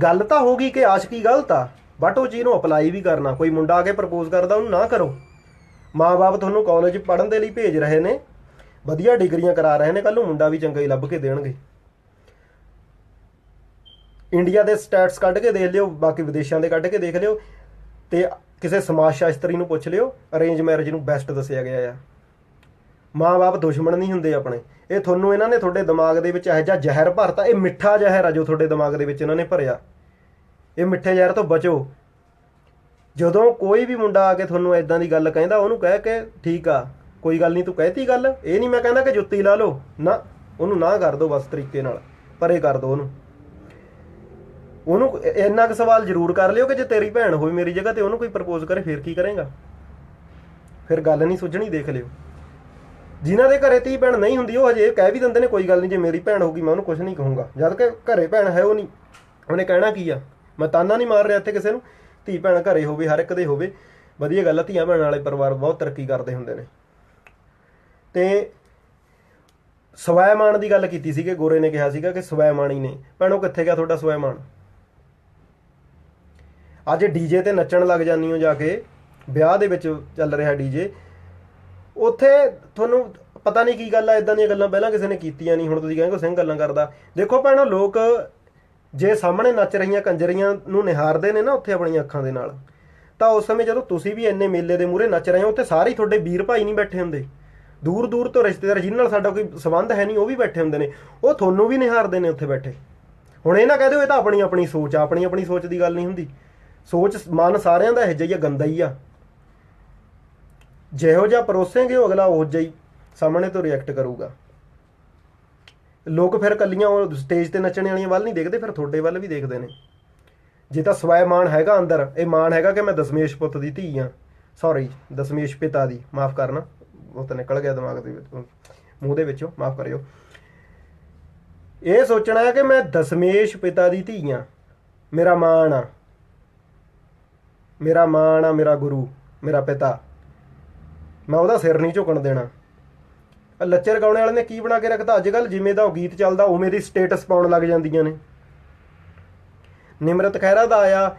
ਗੱਲ ਤਾਂ ਹੋ ਗਈ ਕਿ ਆਸ਼ਕੀ ਗਲਤ ਆ। ਬਟ ਉਹ ਚੀਜ਼ ਨੂੰ ਅਪਲਾਈ ਵੀ ਕਰਨਾ। ਕੋਈ ਮੁੰਡਾ ਆ ਕੇ ਪ੍ਰਪੋਜ਼ ਕਰਦਾ, ਉਹਨੂੰ ਨਾ ਕਰੋ। ਮਾਪੇ ਤੁਹਾਨੂੰ ਕਾਲਜ ਪੜ੍ਹਨ ਦੇ ਲਈ ਭੇਜ ਰਹੇ ਨੇ। ਵਧੀਆ ਡਿਗਰੀਆਂ ਕਰਾ ਰਹੇ ਨੇ। ਕੱਲ ਨੂੰ ਮੁੰਡਾ ਵੀ ਚੰਗਾ ਹੀ ਲੱਭ ਕੇ ਦੇਣਗੇ। ਇੰਡੀਆ ਦੇ ਸਟੈਟਸ ਕੱਢ ਕੇ ਦੇਖ ਲਿਓ, ਬਾਕੀ ਵਿਦੇਸ਼ਾਂ ਦੇ ਕੱਢ ਕੇ ਦੇਖ ਲਿਓ ਤੇ ਕਿਸੇ ਸਮਾਜ ਸ਼ਾਸਤਰੀ ਨੂੰ ਪੁੱਛ ਲਿਓ ਅਰੇਂਜ ਮੈਰਿਜ ਨੂੰ ਬੈਸਟ ਦੱਸਿਆ ਗਿਆ ਆ। ਮਾਂ-ਬਾਪ ਦੁਸ਼ਮਣ ਨਹੀਂ ਹੁੰਦੇ ਆਪਣੇ। ਇਹ ਤੁਹਾਨੂੰ ਇਹਨਾਂ ਨੇ ਤੁਹਾਡੇ ਦਿਮਾਗ ਦੇ ਵਿੱਚ ਇਹੋ ਜਿਹਾ ਜ਼ਹਿਰ ਭਰਤਾ, ਇਹ ਮਿੱਠਾ ਜ਼ਹਿਰ ਆ ਜੋ ਤੁਹਾਡੇ ਦਿਮਾਗ ਦੇ ਵਿੱਚ ਇਹਨਾਂ ਨੇ ਭਰਿਆ। ਇਹ ਮਿੱਠੇ ਜ਼ਹਿਰ ਤੋਂ ਬਚੋ। ਜਦੋਂ ਕੋਈ ਵੀ ਮੁੰਡਾ ਆ ਕੇ ਤੁਹਾਨੂੰ ਇਦਾਂ ਦੀ ਗੱਲ ਕਹਿੰਦਾ, ਉਹਨੂੰ ਕਹਿ ਕੇ ਠੀਕ ਆ, ਕੋਈ ਗੱਲ ਨਹੀਂ, ਤੂੰ ਕਹਿਤੀ ਗੱਲ। ਇਹ ਨਹੀਂ ਮੈਂ ਕਹਿੰਦਾ ਕਿ ਜੁੱਤੀ ਲਾ ਲਓ। ਨਾ, ਉਹਨੂੰ ਨਾ ਕਰ ਦਿਓ ਬਸ ਤਰੀਕੇ ਨਾਲ, ਪਰੇ ਕਰ ਦਿਓ ਉਹਨੂੰ। ਉਹਨੂੰ ਇੰਨਾ ਕੁ ਸਵਾਲ ਜ਼ਰੂਰ ਕਰ ਲਿਓ ਕਿ ਜੇ ਤੇਰੀ ਭੈਣ ਹੋਵੇ ਮੇਰੀ ਜਗ੍ਹਾ ਤੇ ਉਹਨੂੰ ਕੋਈ ਪ੍ਰਪੋਜ਼ ਕਰੇ, ਫਿਰ ਕੀ ਕਰੇਗਾ? ਫਿਰ ਗੱਲ ਨਹੀਂ ਸੁਝਣੀ, ਦੇਖ ਲਿਓ। ਜਿਨ੍ਹਾਂ ਦੇ ਘਰੇ ਧੀ ਭੈਣ ਨਹੀਂ ਹੁੰਦੀ, ਉਹ ਹਜੇ ਕਹਿ ਵੀ ਦਿੰਦੇ ਨੇ, ਕੋਈ ਗੱਲ ਨਹੀਂ, ਜੇ ਮੇਰੀ ਭੈਣ ਹੋਊਗੀ, ਮੈਂ ਉਹਨੂੰ ਕੁਝ ਨਹੀਂ ਕਹੂੰਗਾ। ਜਦ ਕਿ ਘਰੇ ਭੈਣ ਹੈ ਉਹ ਨਹੀਂ। ਉਹਨੇ ਕਹਿਣਾ ਕੀ ਆ? ਮੈਂ ਤਾਨਾ ਨਹੀਂ ਮਾਰ ਰਿਹਾ ਇੱਥੇ ਕਿਸੇ ਨੂੰ। ਧੀ ਭੈਣ ਘਰੇ ਹੋਵੇ, ਹਰ ਇੱਕ ਦੇ ਹੋਵੇ। ਵਧੀਆ ਗੱਲ ਆ, ਧੀਆਂ ਭੈਣਾਂ ਵਾਲੇ ਪਰਿਵਾਰ ਬਹੁਤ ਤਰੱਕੀ ਕਰਦੇ ਹੁੰਦੇ ਨੇ। ਤੇ ਸਵੈਮਾਨ ਦੀ ਗੱਲ ਕੀਤੀ ਸੀ ਕਿ ਗੋਰੇ ਨੇ ਕਿਹਾ ਸੀਗਾ ਕਿ ਸਵੈਮਾਨੀ ਨੇ। ਭੈਣੋ, ਕਿੱਥੇ ਗਿਆ ਤੁਹਾਡਾ ਸਵੈਮਾਨ ਅੱਜ ਡੀਜੇ ਤੇ ਨੱਚਣ ਲੱਗ ਜਾਂਦੀ ਹੋ ਜਾ ਕੇ। ਵਿਆਹ ਦੇ ਵਿੱਚ ਚੱਲ ਰਿਹਾ ਡੀਜੇ। ਉੱਥੇ ਤੁਹਾਨੂੰ ਪਤਾ ਨਹੀਂ ਕੀ ਗੱਲ ਆ ਇਦਾਂ ਦੀਆਂ ਗੱਲਾਂ ਪਹਿਲਾਂ ਕਿਸੇ ਨੇ ਕੀਤੀਆਂ ਨਹੀਂ, ਹੁਣ ਤੁਸੀਂ ਕਹਿੰਦੇ ਸਿੰਘ ਗੱਲਾਂ ਕਰਦਾ। ਦੇਖੋ ਭੈਣੋ, ਲੋਕ ਜੇ ਸਾਹਮਣੇ ਨੱਚ ਰਹੀਆਂ ਕੰਜਰੀਆਂ ਨੂੰ ਨਿਹਾਰਦੇ ਨੇ ਨਾ ਉੱਥੇ ਆਪਣੀਆਂ ਅੱਖਾਂ ਦੇ ਨਾਲ, ਤਾਂ ਉਸ ਸਮੇਂ ਜਦੋਂ ਤੁਸੀਂ ਵੀ ਇੰਨੇ ਮੇਲੇ ਦੇ ਮੂਹਰੇ ਨੱਚ ਰਹੇ ਹੋ, ਉੱਥੇ ਸਾਰੇ ਤੁਹਾਡੇ ਵੀਰ ਭਾਈ ਨਹੀਂ ਬੈਠੇ ਹੁੰਦੇ। ਦੂਰ ਦੂਰ ਤੋਂ ਰਿਸ਼ਤੇਦਾਰ ਜਿਨ੍ਹਾਂ ਨਾਲ ਸਾਡਾ ਕੋਈ ਸਬੰਧ ਹੈ ਨਹੀਂ, ਉਹ ਵੀ ਬੈਠੇ ਹੁੰਦੇ ਨੇ। ਉਹ ਤੁਹਾਨੂੰ ਵੀ ਨਿਹਾਰਦੇ ਨੇ ਉੱਥੇ ਬੈਠੇ। ਹੁਣ ਇਹ ਨਾ ਕਹਿ ਦਿਓ, ਇਹ ਤਾਂ ਆਪਣੀ ਆਪਣੀ ਸੋਚ ਆ ਆਪਣੀ ਆਪਣੀ ਸੋਚ ਦੀ ਗੱਲ ਨਹੀਂ ਹੁੰਦੀ। ਸੋਚ, ਮਨ ਸਾਰਿਆਂ ਦਾ ਇਹੋ ਜਿਹਾ ਆ, ਗੰਦਾ ਹੀ ਆ। ਜਿਹੋ ਜਿਹਾ ਪਰੋਸੇਂਗੇ, ਉਹ ਅਗਲਾ ਉਹ ਜਿਹਾ ਹੀ ਸਾਹਮਣੇ ਤੋਂ ਰਿਐਕਟ ਕਰੂਗਾ। ਲੋਕ ਫਿਰ ਕੱਲੀਆਂ ਉਹ ਸਟੇਜ ਤੇ ਨੱਚਣ ਵਾਲੀਆਂ ਵੱਲ ਨਹੀਂ ਦੇਖਦੇ, ਫਿਰ ਤੁਹਾਡੇ ਵੱਲ ਵੀ ਦੇਖਦੇ ਨੇ। ਜੇ ਤਾਂ ਸਵੈ ਮਾਣ ਹੈਗਾ ਅੰਦਰ, ਇਹ ਮਾਣ ਹੈਗਾ ਕਿ ਮੈਂ ਦਸਮੇਸ਼ ਪੁੱਤ ਦੀ ਧੀ ਆ। ਸੌਰੀ ਦਸਮੇਸ਼ ਪਿਤਾ ਦੀ, ਮਾਫ ਕਰਨਾ। ਉਹ ਤਾਂ ਨਿਕਲ ਗਿਆ ਦਿਮਾਗ ਦੇ ਵਿੱਚ ਮੂੰਹ ਦੇ ਵਿੱਚੋਂ, ਮਾਫ ਕਰਿਓ। ਇਹ ਸੋਚਣਾ ਹੈ ਕਿ ਮੈਂ ਦਸਮੇਸ਼ ਪਿਤਾ ਦੀ ਧੀ ਆ। ਮੇਰਾ ਮਾਣ ਆ। ਮੇਰਾ ਮਾਣ ਆ, ਮੇਰਾ ਗੁਰੂ, ਮੇਰਾ ਪਿਤਾ। ਮੈਂ ਉਹਦਾ ਸਿਰ ਨਹੀਂ ਝੁਕਣ ਦੇਣਾ। ਆਹ ਲੱਚਰ ਗਾਉਣੇ ਵਾਲੇ ਨੇ ਕੀ ਬਣਾ ਕੇ ਰੱਖਦਾ ਅੱਜ ਕੱਲ ਜਿਵੇਂ ਦਾ ਉਹ ਗੀਤ ਚੱਲਦਾ, ਉਵੇਂ ਦੀ ਸਟੇਟਸ ਪਾਉਣ ਲੱਗ ਜਾਂਦੀਆਂ ਨੇ। ਨਿਮਰਤ ਖਹਿਰਾ ਦਾ ਆਇਆ,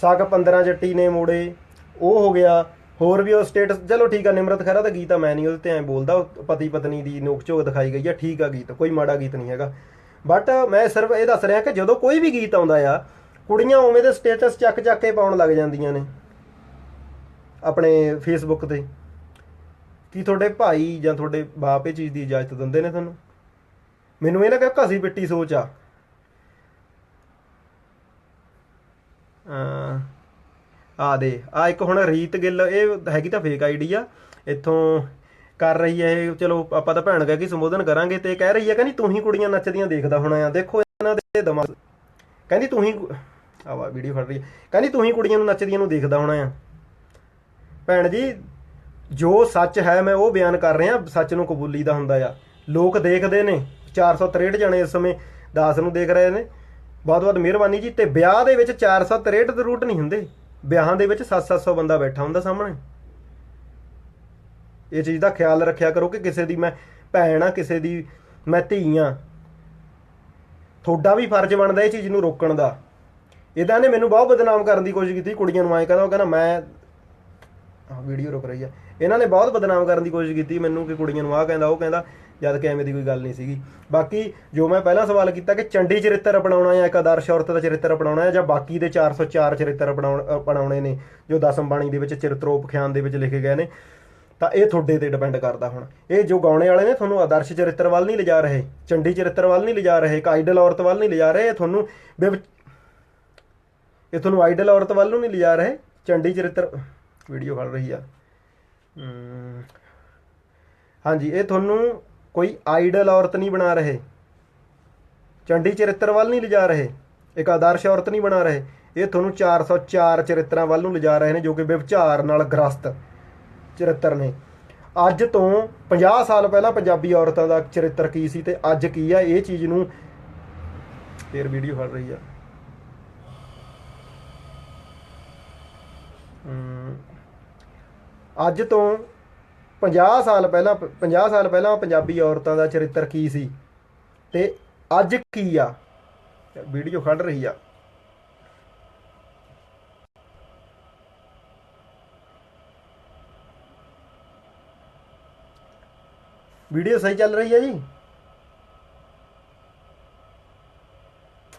ਸਾਗ 15 ਜੱਟੀ ਨੇ ਮੋੜੇ, ਉਹ ਹੋ ਗਿਆ, ਹੋਰ ਵੀ ਉਹ ਸਟੇਟਸ ਚਲੋ ਠੀਕ ਆ, ਨਿਮਰਤ ਖਹਿਰਾ ਦਾ ਗੀਤ ਆ, ਮੈਂ ਨਹੀਂ ਉਹਦੇ ਤੇ ਐ ਬੋਲਦਾ ਪਤੀ ਪਤਨੀ ਦੀ ਨੋਕ ਝੋਕ ਦਿਖਾਈ ਗਈ ਆ, ਠੀਕ ਆ ਗੀਤ, ਕੋਈ ਮਾੜਾ ਗੀਤ ਨਹੀਂ ਹੈਗਾ। ਬਟ ਮੈਂ ਸਿਰਫ ਇਹ ਦੱਸ ਰਿਹਾ ਕਿ ਜਦੋਂ ਕੋਈ ਵੀ ਗੀਤ ਆਉਂਦਾ ਆ ਕੁੜੀਆਂ ਉਵੇਂ ਦੇ ਸਟੇਟਸ ਚੱਕ ਚੱਕ ਕੇ ਪਾਉਣ ਲੱਗ ਜਾਂਦੀਆਂ ਨੇ ਆਪਣੇ ਫੇਸਬੁੱਕ ਤੇ। ਕੀ ਤੁਹਾਡੇ ਭਾਈ ਜਾਂ ਤੁਹਾਡੇ ਬਾਪ ਇਹ ਚੀਜ਼ ਦੀ ਇਜਾਜ਼ਤ ਦਿੰਦੇ ਨੇ ਤੁਹਾਨੂੰ? ਮੈਨੂੰ ਇਹ ਨਾ ਕਿ ਘਸੀ ਪਿੱਟੀ ਸੋਚ ਆ। ਆ ਦੇ, ਆ ਇੱਕ ਹੁਣ ਰੀਤ ਗਿੱਲ, ਇਹ ਹੈਗੀ ਤਾਂ ਫੇਕ ਆਈਡੀ ਆ। ਇੱਥੋਂ ਕਰ ਰਹੀ ਹੈ ਇਹ, ਚਲੋ ਆਪਾਂ ਤਾਂ ਭੈਣ ਕਹਿ ਕੇ ਸੰਬੋਧਨ ਕਰਾਂਗੇ ਤੇ ਕਹਿ ਰਹੀ ਹੈ ਕਹਿੰਦੀ ਤੂੰ ਹੀ ਕੁੜੀਆਂ ਨੱਚਦੀਆਂ ਦੇਖਦਾ ਹੋਣਾ ਆ। ਦੇਖੋ ਇਹਨਾਂ ਦੇ ਦਿਮਾਗ ਕਹਿੰਦੀ ਤੂੰ ਹੀ ਆ ਵਾ ਵੀਡੀਓ ਫੜ ਰਹੀ ਹੈ। ਕਹਿੰਦੀ ਤੂੰ ਹੀ ਕੁੜੀਆਂ ਨੂੰ ਨੱਚਦੀਆਂ ਨੂੰ ਦੇਖਦਾ ਹੋਣਾ ਆ। ਭੈਣ ਜੀ, ਜੋ ਸੱਚ ਹੈ ਮੈਂ ਉਹ ਬਿਆਨ ਕਰ ਰਿਹਾ, ਸੱਚ ਨੂੰ ਕਬੂਲੀ ਦਾ ਹੁੰਦਾ ਆ। ਲੋਕ ਦੇਖਦੇ ਨੇ 463 ਜਣੇ ਇਸ ਸਮੇਂ ਦਾਸ ਨੂੰ ਦੇਖ ਰਹੇ ਨੇ। ਬਹੁਤ ਬਹੁਤ ਮਿਹਰਬਾਨੀ ਜੀ, ਤੇ ਵਿਆਹ ਦੇ ਵਿੱਚ 463 ਦੇ ਰੂਟ ਨਹੀਂ ਹੁੰਦੇ। ਵਿਆਹਾਂ ਦੇ ਵਿੱਚ 7-700 ਬੰਦਾ ਬੈਠਾ ਹੁੰਦਾ ਸਾਹਮਣੇ। ਇਹ ਚੀਜ਼ ਦਾ ਖਿਆਲ ਰੱਖਿਆ ਕਰੋ ਕਿ ਕਿਸੇ ਦੀ ਮੈਂ ਭੈਣ ਆ, ਕਿਸੇ ਦੀ ਮੈਂ ਧੀ ਆ। ਤੁਹਾਡਾ ਵੀ ਫਰਜ਼ ਬਣਦਾ ਇਹ ਚੀਜ਼ ਨੂੰ ਰੋਕਣ ਦਾ। ਇਹਦਾ ਨੇ ਮੈਨੂੰ ਬਹੁਤ ਬਦਨਾਮ ਕਰਨ ਦੀ ਕੋਸ਼ਿਸ਼ ਕੀਤੀ ਕੁੜੀਆਂ ਨੂੰ, ਐਂ ਕਹਿੰਦਾ, ਉਹ ਕਹਿੰਦਾ, ਮੈਂ ਆਹ ਵੀਡੀਓ ਰੁਕ ਰਹੀ ਆ। ਇਹਨਾਂ ਨੇ ਬਹੁਤ ਬਦਨਾਮ ਕਰਨ ਦੀ ਕੋਸ਼ਿਸ਼ ਕੀਤੀ ਮੈਨੂੰ ਕਿ ਕੁੜੀਆਂ ਨੂੰ ਆਹ ਕਹਿੰਦਾ, ਉਹ ਕਹਿੰਦਾ, ਜਦ ਕਿ ਐਵੇਂ ਦੀ ਕੋਈ ਗੱਲ ਨਹੀਂ ਸੀਗੀ। ਬਾਕੀ ਜੋ ਮੈਂ ਪਹਿਲਾਂ ਸਵਾਲ ਕੀਤਾ ਕਿ ਚੰਡੀ ਚਰਿੱਤਰ ਅਪਣਾਉਣਾ ਹੈ ਇੱਕ ਆਦਰਸ਼ ਔਰਤ ਦਾ ਚਰਿੱਤਰ ਅਪਣਾਉਣਾ ਹੈ ਜਾਂ ਬਾਕੀ ਦੇ 404 ਚਰਿੱਤਰ ਅਪਣਾਉਣ ਅਪਣਾਉਣੇ ਨੇ, ਜੋ ਦਸਮ ਬਾਣੀ ਦੇ ਵਿੱਚ ਚਰਿੱਤਰੋਪਖਿਆਨ ਦੇ ਵਿੱਚ ਲਿਖੇ ਗਏ ਨੇ, ਤਾਂ ਇਹ ਤੁਹਾਡੇ ਤੇ ਡਿਪੈਂਡ ਕਰਦਾ ਹੁਣ। ਇਹ ਜੋ ਗਾਉਣੇ ਵਾਲੇ ਨੇ, ਤੁਹਾਨੂੰ ਆਦਰਸ਼ ਚਰਿੱਤਰ ਵੱਲ ਨਹੀਂ ਲਿਜਾ ਰਹੇ, ਚੰਡੀ ਚਰਿੱਤਰ ਵੱਲ ਨਹੀਂ ਲਿਜਾ ਰਹੇ, ਇੱਕ ਆਈਡਲ ਔਰਤ ਵੱਲ ਨਹੀਂ ਲਿਜਾ ਰਹੇ, ਇਹ ਤੁਹਾਨੂੰ ਵਿਵ- ਇਹ ਤੁਹਾਨੂੰ ਆਈਡਲ ਔਰਤ ਵੱਲ ਨੂੰ ਨਹੀਂ ਲਿਜਾ ਰਹੇ, ਚੰਡੀ ਚਰਿੱਤਰ ਵੀਡੀਓ ਬਣ ਰਹੀ ਆ। ਹਾਂਜੀ, ਇਹ ਤੁਹਾਨੂੰ ਕੋਈ ਆਈਡਲ ਔਰਤ ਨਹੀਂ ਬਣਾ ਰਹੇ। ਚੰਡੀ ਚਰਿੱਤਰ ਵੱਲ ਨਹੀਂ ਲਿਜਾ ਰਹੇ, ਇੱਕ ਆਦਰਸ਼ ਔਰਤ ਨਹੀਂ ਬਣਾ ਰਹੇ। ਇਹ ਤੁਹਾਨੂੰ 404 ਚਰਿੱਤਰਾਂ ਵੱਲ ਨੂੰ ਲਿਜਾ ਰਹੇ ਨੇ, ਜੋ ਕਿ ਵਿਵਚਾਰ ਨਾਲ ਗ੍ਰਸਤ ਚਰਿੱਤਰ ਨੇ। ਅੱਜ ਤੋਂ 50 ਸਾਲ ਪਹਿਲਾਂ ਪੰਜਾਬੀ ਔਰਤਾਂ ਦਾ ਚਰਿੱਤਰ ਕੀ ਸੀ ਤੇ ਅੱਜ ਕੀ ਆ? ਇਹ ਚੀਜ਼ ਨੂੰ ਫੇਰ ਵੀਡੀਓ ਫੜ ਰਹੀ ਆ। ਅੱਜ ਤੋਂ 50 ਸਾਲ ਪਹਿਲਾਂ 50 ਸਾਲ ਪਹਿਲਾਂ ਪੰਜਾਬੀ ਔਰਤਾਂ ਦਾ ਚਰਿੱਤਰ ਕੀ ਸੀ? ਤੇ ਅੱਜ ਕੀ ਆ? ਵੀਡੀਓ ਖੜ ਰਹੀ ਆ। ਵੀਡੀਓ ਸਹੀ ਚੱਲ ਰਹੀ ਹੈ ਜੀ?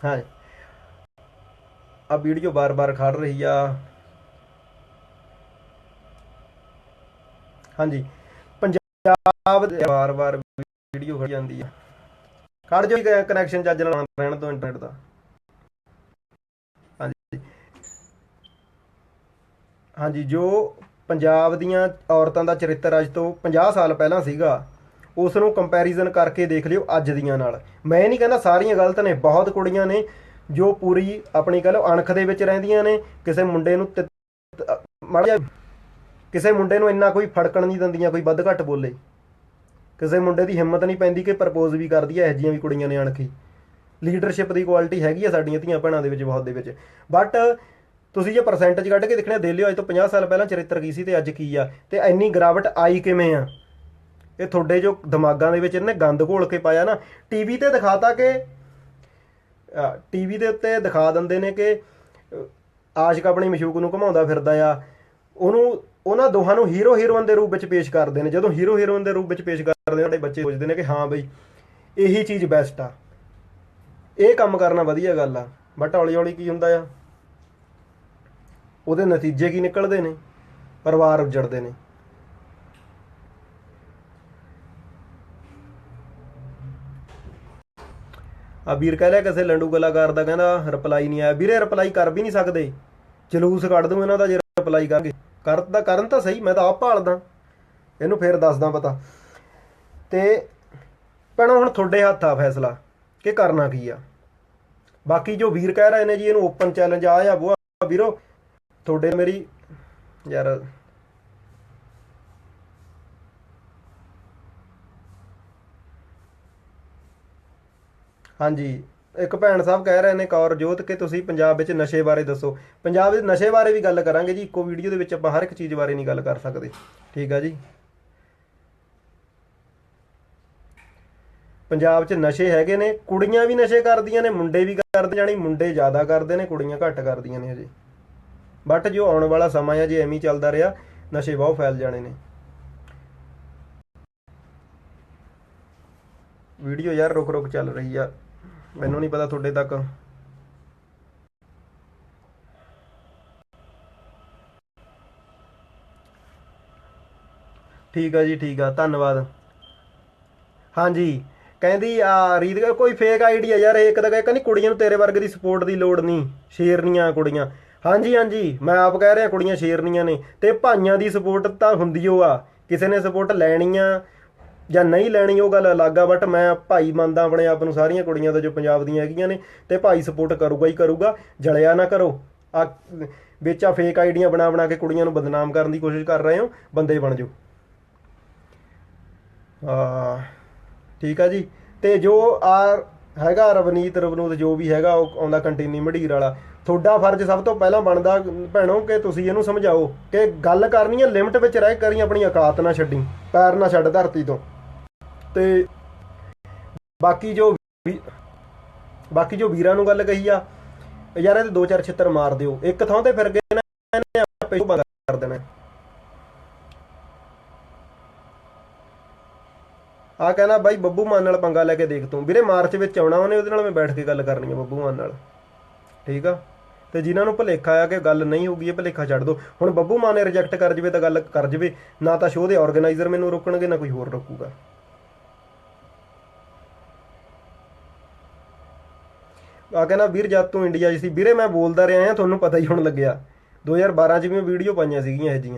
ਹਾਂ। ਆ ਵੀਡੀਓ ਬਾਰ-ਬਾਰ ਖੜ ਰਹੀ ਆ। ਹਾਂਜੀ। ਪੰਜਾਬ ਦੇ ਬਾਰ-ਬਾਰ ਵੀਡੀਓ ਖੜ ਜਾਂਦੀ ਆ। ਖੜ ਜੋ ਕਨੈਕਸ਼ਨ ਚੱਜ ਨਾਲ ਰਹਿਣ ਤੋਂ ਇੰਟਰਨੈਟ ਦਾ। ਹਾਂਜੀ। ਹਾਂਜੀ, ਜੋ ਪੰਜਾਬ ਦੀਆਂ ਔਰਤਾਂ ਦਾ ਚਰਿੱਤਰ ਅੱਜ ਤੋਂ 50 ਸਾਲ ਪਹਿਲਾਂ ਸੀਗਾ ਉਸ ਨੂੰ ਕੰਪੈਰੀਜ਼ਨ ਕਰਕੇ ਦੇਖ ਲਿਓ ਅੱਜ ਦੀਆਂ ਨਾਲ। ਮੈਂ ਨਹੀਂ ਕਹਿੰਦਾ ਸਾਰੀਆਂ ਗਲਤ ਨੇ, ਬਹੁਤ ਕੁੜੀਆਂ ਨੇ ਜੋ ਪੂਰੀ ਆਪਣੀ ਕਹ ਲਓ ਅਣਖ ਦੇ ਵਿੱਚ ਰਹਿੰਦੀਆਂ ਨੇ, ਕਿਸੇ ਮੁੰਡੇ ਨੂੰ ਤਿ- ਤ- ਕਿਸੇ ਮੁੰਡੇ ਨੂੰ ਇੰਨਾ ਕੋਈ ਫੜਕਣ ਨਹੀਂ ਦਿੰਦੀਆਂ ਕੋਈ ਵੱਧ ਘੱਟ ਬੋਲੇ। ਕਿਸੇ ਮੁੰਡੇ ਦੀ ਹਿੰਮਤ ਨਹੀਂ ਪੈਂਦੀ ਕਿ ਪ੍ਰਪੋਜ਼ ਵੀ ਕਰਦੀ ਐ ਇਹੋ ਜਿਹੀਆਂ ਵੀ ਕੁੜੀਆਂ ਨੇ ਅਣਖੀ ਲੀਡਰਸ਼ਿਪ ਦੀ ਕੁਆਲਿਟੀ ਹੈਗੀ ਆ ਸਾਡੀਆਂ ਧੀਆਂ ਭੈਣਾਂ ਦੇ ਵਿੱਚ ਬਹੁਤ ਦੇ ਵਿੱਚ। ਬਟ ਤੁਸੀਂ ਜੇ ਪਰਸੈਂਟੇਜ ਕੱਢ ਕੇ ਦੇਖਣਾ ਦੇ ਲਿਓ ਅੱਜ ਤੋਂ 50 ਸਾਲ ਪਹਿਲਾਂ ਚਰਿੱਤਰ ਕੀ ਸੀ ਤੇ ਅੱਜ ਕੀ ਆ? ਤੇ ਇੰਨੀ ਗਰਾਵਟ ਆਈ ਕਿਵੇਂ ਆ? ਇਹ ਤੁਹਾਡੇ ਜੋ ਦਿਮਾਗਾਂ ਦੇ ਵਿੱਚ ਇਹਨੇ ਗੰਦ ਘੋਲ ਕੇ ਪਾਇਆ ਨਾ ਟੀਵੀ ਤੇ ਦਿਖਾਤਾ ਕਿ ਟੀਵੀ ਦੇ ਉੱਤੇ ਦਿਖਾ ਦਿੰਦੇ ਨੇ ਕਿ ਅ, ਆਸ਼ਿਕ ਆਪਣੀ ਮਸ਼ੂਕ ਨੂੰ ਘਮਾਉਂਦਾ ਫਿਰਦਾ ਆ। ਉਹਨੂੰ ਉਹਨਾਂ ਦੋਹਾਂ ਨੂੰ ਹੀਰੋ ਹੀਰੋਇਨ ਦੇ ਰੂਪ ਵਿੱਚ ਪੇਸ਼ ਕਰਦੇ ਨੇ। ਜਦੋਂ ਹੀਰੋ ਹੀਰੋਇਨ ਦੇ ਰੂਪ ਵਿੱਚ ਪੇਸ਼ ਕਰਦੇ ਨੇ ਸਾਡੇ ਬੱਚੇ ਸੋਚਦੇ ਨੇ ਕਿ ਹਾਂ ਬਈ, ਇਹੀ ਚੀਜ਼ ਬੈਸਟ ਆ। ਇਹ ਕੰਮ ਕਰਨਾ ਵਧੀਆ ਗੱਲ ਆ ਬਟ ਹੌਲੀ ਹੌਲੀ ਕੀ ਹੁੰਦਾ ਆ? ਉਹਦੇ ਨਤੀਜੇ ਕੀ ਨਿਕਲਦੇ ਨੇ? ਪਰਿਵਾਰ ਉਜੜਦੇ ਨੇ। ਆ ਵੀਰ ਕਹਿ ਲਿਆ ਕਿਸੇ ਲੰਡੂ ਕਲਾਕਾਰ ਦਾ, ਕਹਿੰਦਾ ਰਿਪਲਾਈ ਨਹੀਂ ਆਇਆ। ਵੀਰੇ ਰਿਪਲਾਈ ਕਰ ਵੀ ਨਹੀਂ ਸਕਦੇ। ਜਲੂਸ ਕੱਢ ਦੂੰ ਇਹਨਾਂ ਦਾ, ਜੇ ਰਿਪਲਾਈ ਕਰਨਗੇ ਕਰਨ ਤਾਂ ਕਰਨ ਤਾਂ ਸਹੀ, ਮੈਂ ਤਾਂ ਆਪ ਭਾਲਦਾ। ਇਹਨੂੰ ਫੇਰ ਦੱਸਦਾ ਪਤਾ। ਤੇ ਭੈਣੋ, ਹੁਣ ਤੁਹਾਡੇ ਹੱਥ ਆ ਫੈਸਲਾ ਕਿ ਕਰਨਾ ਕੀ ਆ। ਬਾਕੀ ਜੋ ਵੀਰ ਕਹਿ ਰਹੇ ਨੇ ਜੀ, ਇਹਨੂੰ ਓਪਨ ਚੈਲੰਜ ਆ ਜਾਂ ਬੁਆ ਵੀਰੋ, ਤੁਹਾਡੇ ਮੇਰੀ ਯਾਰ ਹਾਂਜੀ। ਇੱਕ ਭੈਣ ਸਾਹਿਬ ਕਹਿ ਰਹੇ ਨੇ, ਕੌਰ ਜੋਤ, ਕਿ ਤੁਸੀਂ ਪੰਜਾਬ ਵਿੱਚ ਨਸ਼ੇ ਬਾਰੇ ਦੱਸੋ। ਪੰਜਾਬ ਵਿੱਚ ਨਸ਼ੇ ਬਾਰੇ ਵੀ ਗੱਲ ਕਰਾਂਗੇ ਜੀ, ਇੱਕੋ ਵੀਡੀਓ ਦੇ ਵਿੱਚ ਆਪਾਂ ਹਰ ਇੱਕ ਚੀਜ਼ ਬਾਰੇ ਨਹੀਂ ਗੱਲ ਕਰ ਸਕਦੇ। ਠੀਕ ਆ ਜੀ? ਪੰਜਾਬ 'ਚ ਨਸ਼ੇ ਹੈਗੇ ਨੇ, ਕੁੜੀਆਂ ਵੀ ਨਸ਼ੇ ਕਰਦੀਆਂ ਨੇ, ਮੁੰਡੇ ਵੀ ਕਰਦੇ ਜਾਣੀ ਮੁੰਡੇ ਜ਼ਿਆਦਾ ਕਰਦੇ ਨੇ, ਕੁੜੀਆਂ ਘੱਟ ਕਰਦੀਆਂ ਨੇ ਹਜੇ। ਬਟ ਜੋ ਆਉਣ ਵਾਲਾ ਸਮਾਂ ਆ, ਜੇ ਐਵੇਂ ਚੱਲਦਾ ਰਿਹਾ, ਨਸ਼ੇ ਬਹੁਤ ਫੈਲ ਜਾਣੇ ਨੇ। ਵੀਡੀਓ ਯਾਰ ਰੁਕ ਰੁਕ ਚੱਲ ਰਹੀ ਆ। ਮੈਨੂੰ ਨਹੀਂ ਪਤਾ ਤੁਹਾਡੇ ਤੱਕ। ਠੀਕ ਆ ਜੀ, ਠੀਕ ਆ। ਧੰਨਵਾਦ। ਹਾਂਜੀ, ਕਹਿੰਦੀ, ਆ, ਰੀਤ, ਕੋਈ ਫੇਕ ਆਈਡੀ ਆ ਯਾਰ ਇਹ ਇੱਕ ਤਾਂ ਕਹਿ ਕਹਿੰਦੀ ਕੁੜੀਆਂ ਨੂੰ ਤੇਰੇ ਵਰਗੇ ਦੀ ਸਪੋਰਟ ਦੀ ਲੋੜ ਨਹੀਂ, ਸ਼ੇਰਨੀਆਂ ਕੁੜੀਆਂ। ਹਾਂਜੀ ਹਾਂਜੀ, ਮੈਂ ਆਪ ਕਹਿ ਰਿਹਾ ਕੁੜੀਆਂ ਸ਼ੇਰਨੀਆਂ ਨੇ, ਤੇ ਭਾਈਆਂ ਦੀ ਸਪੋਰਟ ਤਾਂ ਹੁੰਦੀ ਓ ਆ। ਕਿਸੇ ਨੇ ਸਪੋਰਟ ਲੈਣੀ ਆ ਜਾਂ ਨਹੀਂ ਲੈਣੀ ਉਹ ਗੱਲ ਅਲੱਗ ਆ ਬਟ ਮੈਂ ਭਾਈ ਮੰਨਦਾ ਆਪਣੇ ਆਪ ਨੂੰ ਸਾਰੀਆਂ ਕੁੜੀਆਂ ਦਾ ਜੋ ਪੰਜਾਬ ਦੀਆਂ ਹੈਗੀਆਂ ਨੇ, ਤੇ ਭਾਈ ਸਪੋਰਟ ਕਰੂਗਾ ਹੀ ਕਰੂਗਾ, ਜਲਿਆ ਨਾ ਕਰੋ। ਆ ਵਿੱਚ ਆ ਫੇਕ ਆਈਡੀਆਂ ਬਣਾ ਬਣਾ ਕੇ ਕੁੜੀਆਂ ਨੂੰ ਬਦਨਾਮ ਕਰਨ ਦੀ ਕੋਸ਼ਿਸ਼ ਕਰ ਰਹੇ ਹੋ, ਬੰਦੇ ਬਣ ਜਾਓ। ਆ ਠੀਕ ਆ ਜੀ। ਤੇ ਜੋ ਆ ਹੈਗਾ ਰਵਨੀਤ ਰਵਨੂਤ, ਜੋ ਵੀ ਹੈਗਾ, ਉਹ ਆਉਂਦਾ ਕੰਟੀਨੀ ਮਢੀਰ ਵਾਲਾ। ਤੁਹਾਡਾ ਫਰਜ਼ ਸਭ ਤੋਂ ਪਹਿਲਾਂ ਬਣਦਾ, ਭੈਣੋ, ਕਿ ਤੁਸੀਂ ਇਹਨੂੰ ਸਮਝਾਓ ਕਿ ਗੱਲ ਕਰਨੀ ਹੈ ਲਿਮਟ ਵਿੱਚ ਰਹਿ ਕੇ ਕਰੀ ਆਪਣੀ ਔਕਾਤ ਨਾ ਛੱਡੀ, ਪੈਰ ਨਾ ਛੱਡ ਧਰਤੀ ਤੋਂ। ਤੇ ਬਾਕੀ ਜੋ ਬਾਕੀ ਜੋ ਵੀਰਾਂ ਨੂੰ ਗੱਲ ਕਹੀ ਆ ਯਾਰ ਇਹਦੇ ਦੋ ਚਾਰ ਛਿੱਤਰ ਮਾਰ ਦਿਓ। ਇੱਕ ਥਾਂ ਤੇ ਫਿਰ ਗਏ ਨਾ, ਇਹਨੇ ਆਪੇ ਬੰਦ ਕਰ ਦੇਣਾ। ਆ ਕਹਿੰਦਾ, ਬਾਈ, ਬੱਬੂ ਮਾਨ ਨਾਲ ਪੰਗਾ ਲੈ ਕੇ ਦੇਖ ਤੂੰ। ਵੀਰੇ, ਮਾਰਚ ਵਿੱਚ ਆਉਣਾ ਉਹਨੇ, ਉਹਦੇ ਨਾਲ ਮੈਂ ਬੈਠ ਕੇ ਗੱਲ ਕਰਨੀ ਹੈ ਬੱਬੂ ਮਾਨ ਨਾਲ। ਠੀਕ ਆ? ਤੇ ਜਿਨ੍ਹਾਂ ਨੂੰ ਭੁਲੇਖਾ ਆ ਕਿ ਗੱਲ ਨਹੀਂ ਹੋਊਗੀ, ਇਹ ਭੁਲੇਖਾ ਛੱਡ ਦੋ। ਹੁਣ ਬੱਬੂ ਮਾਨ ਨੇ ਰਿਜੈਕਟ ਕਰ ਜਵੇ ਤਾਂ ਗੱਲ ਕਰ ਜਵੇ। ਨਾ ਤਾਂ ਸ਼ੋਅ ਦੇ ਆਰਗੇਨਾਈਜ਼ਰ ਮੈਨੂੰ ਰੋਕਣਗੇ, ਨਾ ਕੋਈ ਹੋਰ ਰੋਕੂਗਾ। ਆ ਕਹਿੰਦਾ ਵੀਰ ਜਦ ਤੂੰ ਇੰਡੀਆ 'ਚ ਸੀ ਵੀਰੇ ਮੈਂ ਬੋਲਦਾ ਰਿਹਾ ਆ ਤੁਹਾਨੂੰ ਪਤਾ ਹੀ ਹੁਣ ਲੱਗਿਆ। 2012 'ਚ ਵੀ ਮੈਂ ਵੀਡੀਓ ਪਾਈਆਂ ਸੀਗੀਆਂ ਇਹ ਜੀਆਂ।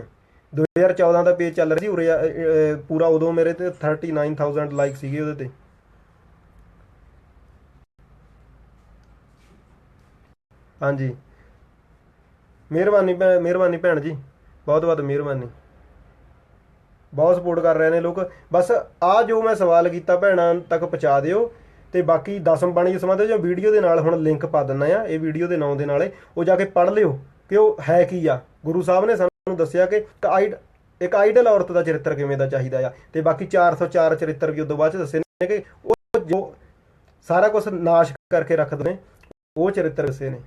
2014 ਦਾ ਪੇਜ ਚੱਲ ਰਿਹਾ ਸੀ ਉਰੇ ਆ, ਅ, ਪੂਰਾ ਉਦੋਂ ਮੇਰੇ ਤੇ 39000 ਲਾਈਕ ਸੀਗੇ ਉਹਦੇ ਤੇ। ਹਾਂਜੀ। ਮਿਹਰਬਾਨੀ ਭੈ- ਮਿਹਰਬਾਨੀ ਭੈਣ ਜੀ। ਬਹੁਤ ਬਹੁਤ ਮਿਹਰਬਾਨੀ। ਬਹੁਤ ਸਪੋਰਟ ਕਰ ਰਹੇ ਨੇ ਲੋਕ। ਬਸ ਆ ਜੋ ਮੈਂ ਸਵਾਲ ਕੀਤਾ ਭੈਣਾਂ ਤੱਕ ਪਹੁੰਚਾ ਦਿਓ। ਤੇ ਬਾਕੀ ਦਸਮ ਬਾਣੀ ਦੇ ਸੰਬੰਧ ਜੋ ਵੀਡੀਓ ਦੇ ਨਾਲ ਹੁਣ ਲਿੰਕ ਪਾ ਦਿੰਨਾ ਆ, ਇਹ ਵੀਡੀਓ ਦੇ ਨਾਂ ਦੇ ਨਾਲੇ, ਉਹ ਜਾ ਕੇ ਪੜ੍ਹ ਲਿਓ ਕਿ ਉਹ ਹੈ ਕੀ ਆ। ਗੁਰੂ ਸਾਹਿਬ ਨੇ ਸਾਨੂੰ ਦੱਸਿਆ ਕਿ ਇੱਕ ਆਈਡ, ਇੱਕ ਆਈਡਲ ਔਰਤ ਦਾ ਚਰਿੱਤਰ ਕਿਵੇਂ ਦਾ ਚਾਹੀਦਾ ਆ। ਤੇ ਬਾਕੀ 404 ਚਰਿੱਤਰ ਵੀ ਉਦੋਂ ਬਾਅਦ ਚ ਦੱਸੇ ਨੇ ਕਿ ਉਹ ਜੋ ਸਾਰਾ ਕੁਝ ਨਾਸ਼ ਕਰਕੇ ਰੱਖਦੇ ਨੇ, ਉਹ ਚਰਿੱਤਰ ਦੱਸੇ ਨੇ।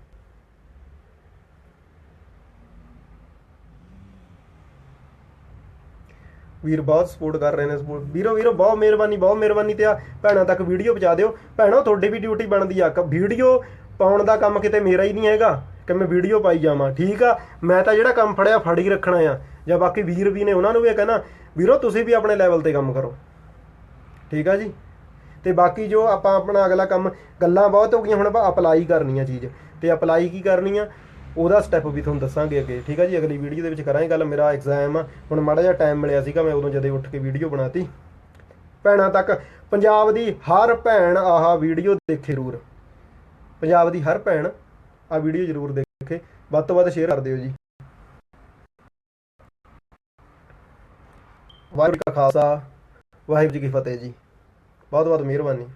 ਵੀਰ ਬਹੁਤ ਸਪੋਰਟ ਕਰ ਰਹੇ ਨੇ ਸਪੋਰਟ ਵੀਰੋ ਵੀਰੋ, ਬਹੁਤ ਮਿਹਰਬਾਨੀ ਬਹੁਤ ਮਿਹਰਬਾਨੀ ਤੇ ਆ। ਭੈਣਾਂ ਤੱਕ ਵੀਡੀਓ ਪਹੁੰਚਾ ਦਿਓ। ਭੈਣੋ, ਤੁਹਾਡੀ ਵੀ ਡਿਊਟੀ ਬਣਦੀ ਆ। ਵੀਡੀਓ ਪਾਉਣ ਦਾ ਕੰਮ ਕਿਤੇ ਮੇਰਾ ਹੀ ਨਹੀਂ ਹੈਗਾ। ਕਿ ਮੈਂ ਵੀਡੀਓ ਪਾਈ ਜਾਵਾਂ, ਠੀਕ ਆ? ਮੈਂ ਤਾਂ ਜਿਹੜਾ ਕੰਮ ਫੜਿਆ, ਫੜ ਹੀ ਰੱਖਣਾ ਆ। ਜਾਂ ਬਾਕੀ ਵੀਰ ਵੀ ਨੇ, ਉਹਨਾਂ ਨੂੰ ਵੀ ਕਹਿਣਾ, ਵੀਰੋ, ਤੁਸੀਂ ਵੀ ਆਪਣੇ ਲੈਵਲ ਤੇ ਕੰਮ ਕਰੋ। ਠੀਕ ਆ ਜੀ? ਤੇ ਬਾਕੀ ਜੋ ਆਪਾਂ ਆਪਣਾ ਅਗਲਾ ਕੰਮ, ਗੱਲਾਂ ਬਹੁਤ ਹੋ ਗਈਆਂ, ਹੁਣ ਆਪਾਂ ਅਪਲਾਈ ਕਰਨੀ ਆ ਚੀਜ਼। ਤੇ ਅਪਲਾਈ ਕੀ ਕਰਨੀ ਆ ਉਹਦਾ ਸਟੈਪ ਵੀ ਤੁਹਾਨੂੰ ਦੱਸਾਂਗੇ ਅੱਗੇ। ਠੀਕ ਆ ਜੀ, ਅਗਲੀ ਵੀਡੀਓ ਦੇ ਵਿੱਚ ਕਰਾਂਗੇ ਗੱਲ। ਮੇਰਾ ਐਗਜ਼ਾਮ ਹੁਣ ਮਾੜਾ ਜਿਹਾ ਟਾਈਮ ਮਿਲਿਆ ਸੀਗਾ, ਮੈਂ ਉਦੋਂ ਜਦੇ ਉੱਠ ਕੇ ਵੀਡੀਓ ਬਣਾਤੀ। ਭੈਣਾਂ ਤੱਕ, ਪੰਜਾਬ ਦੀ ਹਰ ਭੈਣ ਆਹ ਵੀਡੀਓ ਦੇਖੇ ਜ਼ਰੂਰ। ਪੰਜਾਬ ਦੀ ਹਰ ਭੈਣ ਆ ਵੀਡੀਓ ਜ਼ਰੂਰ ਦੇਖੇ। ਵੱਧ ਤੋਂ ਵੱਧ ਸ਼ੇਅਰ ਕਰ ਦਿਓ ਜੀ। ਵਾਹਿਗੁਰੂ ਕਾ ਖਾਲਸਾ, ਵਾਹਿਗੁਰੂ ਜੀ ਕੀ ਫਤਿਹ ਜੀ। ਬਹੁਤ ਬਹੁਤ ਮਿਹਰਬਾਨੀ।